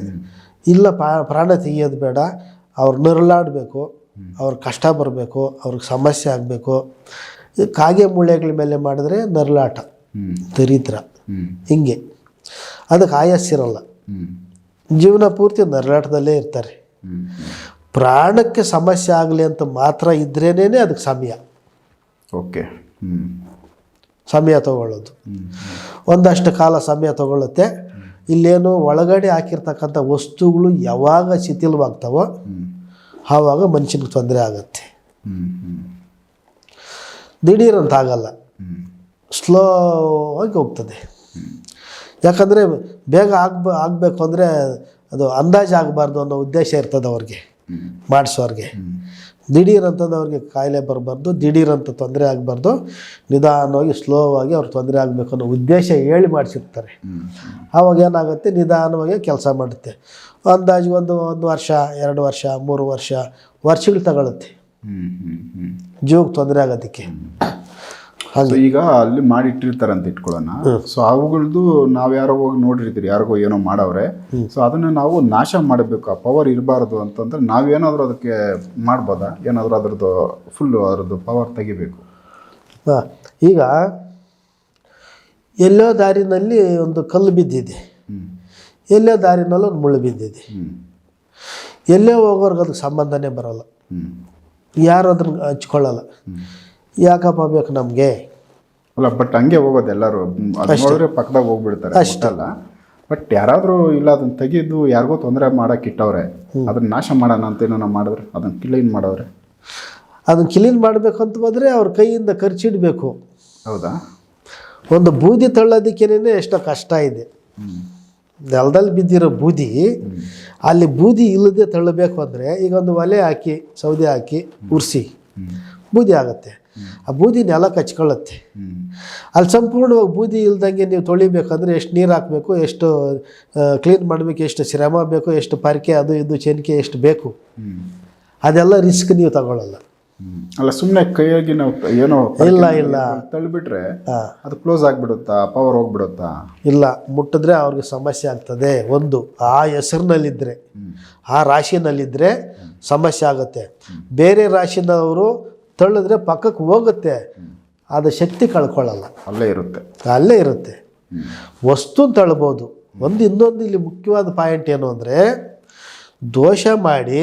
ಇಲ್ಲ ಪ್ರಾಣ ತೆಗಿಯೋದು ಬೇಡ. ಅವ್ರು ನರಳಾಡಬೇಕು. ಅವ್ರ ಕಷ್ಟ ಬರಬೇಕು. ಅವ್ರಿಗೆ ಸಮಸ್ಯೆ ಆಗಬೇಕು. ಕಾಗೆ ಮೂಳೆಗಳ ಮೇಲೆ ಮಾಡಿದ್ರೆ ನರಳಾಟ. ದರಿದ್ರ. ಹಿಂಗೆ. ಅದಕ್ಕೆ ಆಯಸ್ಸಿರಲ್ಲ ಜೀವನ ಪೂರ್ತಿ ನರಳಾಟದಲ್ಲೇ ಇರ್ತಾರೆ. ಪ್ರಾಣಕ್ಕೆ ಸಮಸ್ಯೆ ಆಗಲಿ ಅಂತ ಮಾತ್ರ ಇದ್ರೇನೇ ಅದಕ್ಕೆ ಸಮಯ. ಓಕೆ. ಸಮಯ ತಗೊಳ್ಳೋದು. ಒಂದಷ್ಟು ಕಾಲ ಸಮಯ ತಗೊಳ್ಳುತ್ತೆ. ಇಲ್ಲೇನು ಒಳಗಡೆ ಹಾಕಿರ್ತಕ್ಕಂಥ ವಸ್ತುಗಳು ಯಾವಾಗ ಶಿಥಿಲವಾಗ್ತಾವೋ ಆವಾಗ ಮನುಷ್ಯನಿಗೆ ತೊಂದರೆ ಆಗುತ್ತೆ. ದಿಢೀರಂತ ಆಗಲ್ಲ. ಸ್ಲೋ ಆಗಿ ಹೋಗ್ತದೆ. ಯಾಕಂದರೆ ಬೇಗ ಆಗ್ಬ, ಆಗಬೇಕು ಅಂದರೆ ಅದು ಅಂದಾಜು ಆಗಬಾರ್ದು ಅನ್ನೋ ಉದ್ದೇಶ ಇರ್ತದೆ ಅವ್ರಿಗೆ. ಮಾಡಿಸೋರಿಗೆ. ದಿಢೀರ್ ಅಂತಂದು ಅವ್ರಿಗೆ ಕಾಯಿಲೆ ಬರಬಾರ್ದು ದಿಢೀರ್ ಅಂತ ತೊಂದರೆ ಆಗಬಾರ್ದು ನಿಧಾನವಾಗಿ ಸ್ಲೋವಾಗಿ ಅವ್ರು ತೊಂದರೆ ಆಗಬೇಕು ಅನ್ನೋ ಉದ್ದೇಶ ಹೇಳಿ ಮಾಡಿಸಿರ್ತಾರೆ. ಆವಾಗ ಏನಾಗುತ್ತೆ? ನಿಧಾನವಾಗಿ ಕೆಲಸ ಮಾಡುತ್ತೆ. ಅಂದಾಜು ಒಂದು ಒಂದು ವರ್ಷ ಎರಡು ವರ್ಷ ಮೂರು ವರ್ಷ ವರ್ಷಗಳು ತಗೊಳುತ್ತೆ. ಜೀವಕ್ಕೆ ತೊಂದರೆ ಆಗೋದಕ್ಕೆ. ಸೊ ಈಗ ಅಲ್ಲಿ ಮಾಡಿಟ್ಟಿರ್ತಾರೆ ಅಂತ ಇಟ್ಕೊಳ್ಳೋಣ ಸೊ ಅವುಗಳದ್ದು ನಾವು ಯಾರೋ ಹೋಗಿ ನೋಡಿರ್ತೀರಿ ಯಾರಿಗೋ ಏನೋ ಮಾಡವ್ರೆ. ಸೊ ಅದನ್ನ ನಾವು ನಾಶ ಮಾಡಬೇಕು ಆ ಪವರ್ ಇರಬಾರ್ದು ಅಂತಂದ್ರೆ ನಾವೇನಾದ್ರೂ ಅದಕ್ಕೆ ಮಾಡ್ಬೋದಾ? ಏನಾದರೂ ಅದ್ರದ್ದು ಫುಲ್ ಅದ್ರದ್ದು ಪವರ್ ತೆಗಿಬೇಕು. ಈಗ ಎಲ್ಲೋ ದಾರಿನಲ್ಲಿ ಒಂದು ಕಲ್ಲು ಬಿದ್ದಿದೆ. ಎಲ್ಲೋ ದಾರಿನಲ್ಲಿ ಒಂದು ಮುಳ್ಳು ಬಿದ್ದಿದೆ. ಎಲ್ಲೇ ಹೋಗೋರ್ಗೆ ಅದಕ್ಕೆ ಸಂಬಂಧನೇ ಬರೋಲ್ಲ. ಯಾರು ಅದನ್ನು ಹಚ್ಕೊಳ್ಳಲ್ಲ. ಯಾಕಪ್ಪ ಬೇಕು ನಮಗೆ? ಅಲ್ಲ ಬಟ್ ಹಂಗೆ ಹೋಗೋದು ಎಲ್ಲರೂ. ಅಷ್ಟೇ. ನೋಡಿದ್ರೆ ಪಕ್ಕದಾಗ ಹೋಗ್ಬಿಡ್ತಾರೆ ಅಷ್ಟಲ್ಲ ಬಟ್ ಯಾರಾದರೂ ಇಲ್ಲ ಅದನ್ನ ತೆಗೆದು ಯಾರಿಗೋ ತೊಂದರೆ ಮಾಡೋಕೆ ಇಟ್ಟವ್ರೆ ಅದನ್ನ ನಾಶ ಮಾಡೋಣ ಅಂತ ಏನೋ ಮಾಡಿದ್ರೆ ಅದನ್ನ ಕ್ಲೀನ್ ಮಾಡವ್ರೆ? ಅದನ್ನು ಕ್ಲೀನ್ ಮಾಡಬೇಕು ಅಂತ ಬಂದರೆ ಅವ್ರ ಕೈಯಿಂದ ಖರ್ಚಿಡಬೇಕು. ಹೌದಾ? ಒಂದು ಬೂದಿ ತಳ್ಳೋದಕ್ಕೇನೆ ಎಷ್ಟೋ ಕಷ್ಟ ಇದೆ. ನೆಲದಲ್ಲಿ ಬಿದ್ದಿರೋ ಬೂದಿ ಅಲ್ಲಿ ಬೂದಿ ಇಲ್ಲದೆ ತಳ್ಳಬೇಕು ಅಂದರೆ ಈಗ ಒಂದು ಒಲೆ ಹಾಕಿ ಸೌದೆ ಹಾಕಿ ಉರಿಸಿ. ಬೂದಿ ಆಗುತ್ತೆ. ಆ ಬೂದಿ ನೆಲ ಕಚ್ಕೊಳ್ಳುತ್ತೆ ಅಲ್ಲಿ ಸಂಪೂರ್ಣವಾಗಿ ಬೂದಿ ಇಲ್ದಂಗೆ ನೀವು ತೊಳಿಬೇಕಂದ್ರೆ ಎಷ್ಟು ನೀರು ಹಾಕಬೇಕು ಎಷ್ಟು ಕ್ಲೀನ್ ಮಾಡಬೇಕು ಎಷ್ಟು ಶ್ರಮ ಬೇಕು ಎಷ್ಟು ಪರಿಕೆ ಅದು ಇದು ಚೆನ್ಕೆ ಎಷ್ಟು ಬೇಕು. ಅದೆಲ್ಲ ರಿಸ್ಕ್ ನೀವು ತಗೊಳ್ಳಲ್ಲ ಅಲ್ಲ ಸುಮ್ಮನೆ ಕೈಯಾಗಿ ನಾವು ಏನೋ ಇಲ್ಲ, ಇಲ್ಲ. ತಳ್ಳಿಬಿಟ್ರೆ ಅದು ಕ್ಲೋಸ್ ಆಗಿಬಿಡುತ್ತಾ ಪವರ್ ಹೋಗ್ಬಿಡುತ್ತಾ? ಇಲ್ಲ ಮುಟ್ಟಿದ್ರೆ ಅವ್ರಿಗೆ ಸಮಸ್ಯೆ ಆಗ್ತದೆ. ಒಂದು ಆ ಹೆಸರಿನಲ್ಲಿದ್ದರೆ ಆ ರಾಶಿನಲ್ಲಿದ್ದರೆ ಸಮಸ್ಯೆ ಆಗುತ್ತೆ. ಬೇರೆ ರಾಶಿನವರು ತಳ್ಳಿದ್ರೆ ಪಕ್ಕಕ್ಕೆ ಹೋಗುತ್ತೆ. ಅದು ಶಕ್ತಿ ಕಳ್ಕೊಳ್ಳಲ್ಲ. ಅಲ್ಲೇ ಇರುತ್ತೆ. ಅಲ್ಲೇ ಇರುತ್ತೆ. ವಸ್ತು ತಳ್ಬೋದು. ಒಂದು ಇನ್ನೊಂದು ಇಲ್ಲಿ ಮುಖ್ಯವಾದ ಪಾಯಿಂಟ್ ಏನು ಅಂದರೆ ದೋಷ ಮಾಡಿ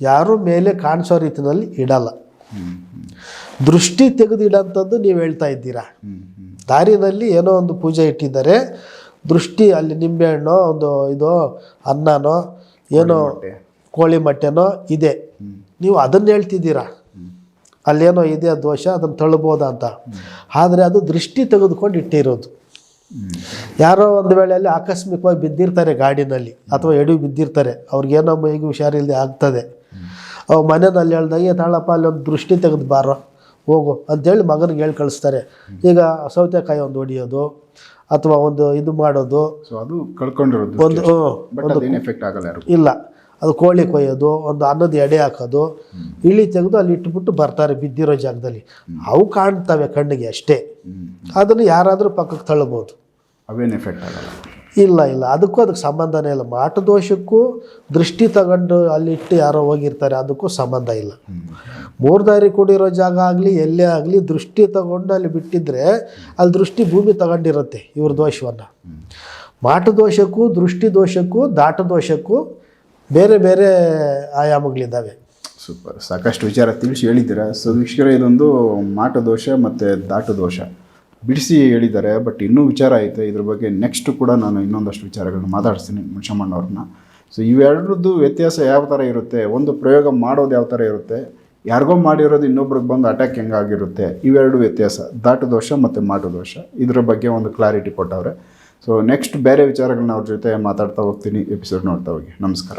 ಯಾರೂ ಮೇಲೆ ಕಾಣಿಸೋ ರೀತಿಯಲ್ಲಿ ಇಡಲ್ಲ. ದೃಷ್ಟಿ ತೆಗೆದು ಇಡೋಂಥದ್ದು ನೀವು ಹೇಳ್ತಾ ಇದ್ದೀರಾ? ದಾರಿನಲ್ಲಿ ಏನೋ ಒಂದು ಪೂಜೆ ಇಟ್ಟಿದ್ದಾರೆ. ದೃಷ್ಟಿ ಅಲ್ಲಿ ನಿಂಬೆಹಣ್ಣು ಒಂದು ಇದು ಅನ್ನನೋ ಏನೋ. ಕೋಳಿ ಮೊಟ್ಟೆನೋ ಇದೆ. ನೀವು ಅದನ್ನು ಹೇಳ್ತಿದ್ದೀರಾ? ಅಲ್ಲೇನೋ ಇದೆ ದೋಷ ಅದನ್ನು ತಳ್ಬೋದಾ ಅಂತ. ಆದರೆ ಅದು ದೃಷ್ಟಿ ತೆಗೆದುಕೊಂಡು ಇಟ್ಟಿರೋದು. ಯಾರೋ ಒಂದು ವೇಳೆಯಲ್ಲಿ ಆಕಸ್ಮಿಕವಾಗಿ ಬಿದ್ದಿರ್ತಾರೆ ಗಾಡಿನಲ್ಲಿ ಅಥವಾ ಎಡಿ ಬಿದ್ದಿರ್ತಾರೆ ಅವ್ರಿಗೇನೋ ಮೈಗೆ ಹುಷಾರಿಲ್ಲದೆ ಆಗ್ತದೆ. ಅವು ಮನೆಯಲ್ಲಿ ಹೇಳ್ದಾಗ ತಾಳಪ್ಪ ಅಲ್ಲಿ ಒಂದು ದೃಷ್ಟಿ ತೆಗೆದು ಬಾರೋ ಹೋಗು. ಅಂತೇಳಿ ಮಗನಿಗೆ ಹೇಳಿ ಕಳಿಸ್ತಾರೆ. ಈಗ ಸೌತೆಕಾಯಿ ಒಂದು ಹೊಡಿಯೋದು ಅಥವಾ ಒಂದು ಇದು ಮಾಡೋದು. ಸೊ ಅದು ಕಳ್ಕೊಂಡಿರೋದು ಒಂದು ಯಾರು ಇಲ್ಲ. ಅದು ಕೋಳಿ ಕೊಯ್ಯೋದು ಒಂದು ಅನ್ನದ ಎಡೆ ಹಾಕೋದು ಇಳಿ ತೆಗೆದು ಅಲ್ಲಿ ಇಟ್ಬಿಟ್ಟು ಬರ್ತಾರೆ ಬಿದ್ದಿರೋ ಜಾಗದಲ್ಲಿ. ಅವು ಕಾಣ್ತವೆ ಕಣ್ಣಿಗೆ ಅಷ್ಟೇ. ಅದನ್ನು ಯಾರಾದರೂ ಪಕ್ಕಕ್ಕೆ ತಳ್ಳಬಹುದು ಅವೇನು ಎಫೆಕ್ಟ್ ಆಗಲ್ಲ. ಇಲ್ಲ ಇಲ್ಲ. ಅದಕ್ಕೂ ಅದಕ್ಕೆ ಸಂಬಂಧನೇ ಇಲ್ಲ. ಮಾಟ ದೋಷಕ್ಕೂ ದೃಷ್ಟಿ ತಗೊಂಡು ಅಲ್ಲಿಟ್ಟು ಯಾರೋ ಹೋಗಿರ್ತಾರೆ ಅದಕ್ಕೂ ಸಂಬಂಧ ಇಲ್ಲ. ಮೂರು ದಾರಿ ಕೂಡಿರೋ ಜಾಗ ಆಗಲಿ ಎಲ್ಲೇ ಆಗಲಿ ದೃಷ್ಟಿ ತಗೊಂಡು ಅಲ್ಲಿ ಬಿಟ್ಟಿದ್ರೆ ಅಲ್ಲಿ ದೃಷ್ಟಿ ಭೂಮಿ ತಗೊಂಡಿರುತ್ತೆ ಇವ್ರ ದೋಷವನ್ನು. ಮಾಟ ದೋಷಕ್ಕೂ ದೃಷ್ಟಿ ದೋಷಕ್ಕೂ ದಾಟ ದೋಷಕ್ಕೂ ಬೇರೆ ಬೇರೆ ಆಯಾಮಗಳಿದ್ದಾವೆ. ಸೂಪರ್. ಸಾಕಷ್ಟು ವಿಚಾರ ತಿಳಿಸಿ ಹೇಳಿದ್ದೀರಾ? ಸೊ, ವೀಕ್ಷಕರ, ಇದೊಂದು ಮಾಟ ದೋಷ ಮತ್ತು ದಾಟು ದೋಷ. ಬಿಡಿಸಿ ಹೇಳಿದ್ದಾರೆ, ಬಟ್ ಇನ್ನೂ ವಿಚಾರ ಐತೆ. ಇದ್ರ ಬಗ್ಗೆ ನೆಕ್ಸ್ಟ್ ಕೂಡ ನಾನು ಇನ್ನೊಂದಷ್ಟು ವಿಚಾರಗಳನ್ನ ಮಾತಾಡ್ತೀನಿ ಮುನ್ಷಮ್ಮಣ್ಣವ್ರನ್ನ ಸೊ, ಇವೆರಡರದ್ದು ವ್ಯತ್ಯಾಸ ಯಾವ ಥರ ಇರುತ್ತೆ? ಒಂದು ಪ್ರಯೋಗ ಮಾಡೋದು ಯಾವ ಥರ ಇರುತ್ತೆ? ಯಾರಿಗೋ ಮಾಡಿರೋದು ಇನ್ನೊಬ್ರಿಗೆ ಬಂದು ಅಟ್ಯಾಕ್ ಹೆಂಗಾಗಿರುತ್ತೆ? ಇವೆರಡು ವ್ಯತ್ಯಾಸ. ದಾಟು ದೋಷ ಮತ್ತು ಮಾಟು ದೋಷ. ಇದರ ಬಗ್ಗೆ ಒಂದು ಕ್ಲಾರಿಟಿ ಕೊಟ್ಟವ್ರೆ. ಸೊ ನೆಕ್ಸ್ಟ್ ಬೇರೆ ವಿಚಾರಗಳನ್ನ ಅವ್ರ ಜೊತೆ ಮಾತಾಡ್ತಾ ಹೋಗ್ತೀನಿ ಎಪಿಸೋಡ್ ನೋಡ್ತಾ ಹೋಗಿ. ನಮಸ್ಕಾರ.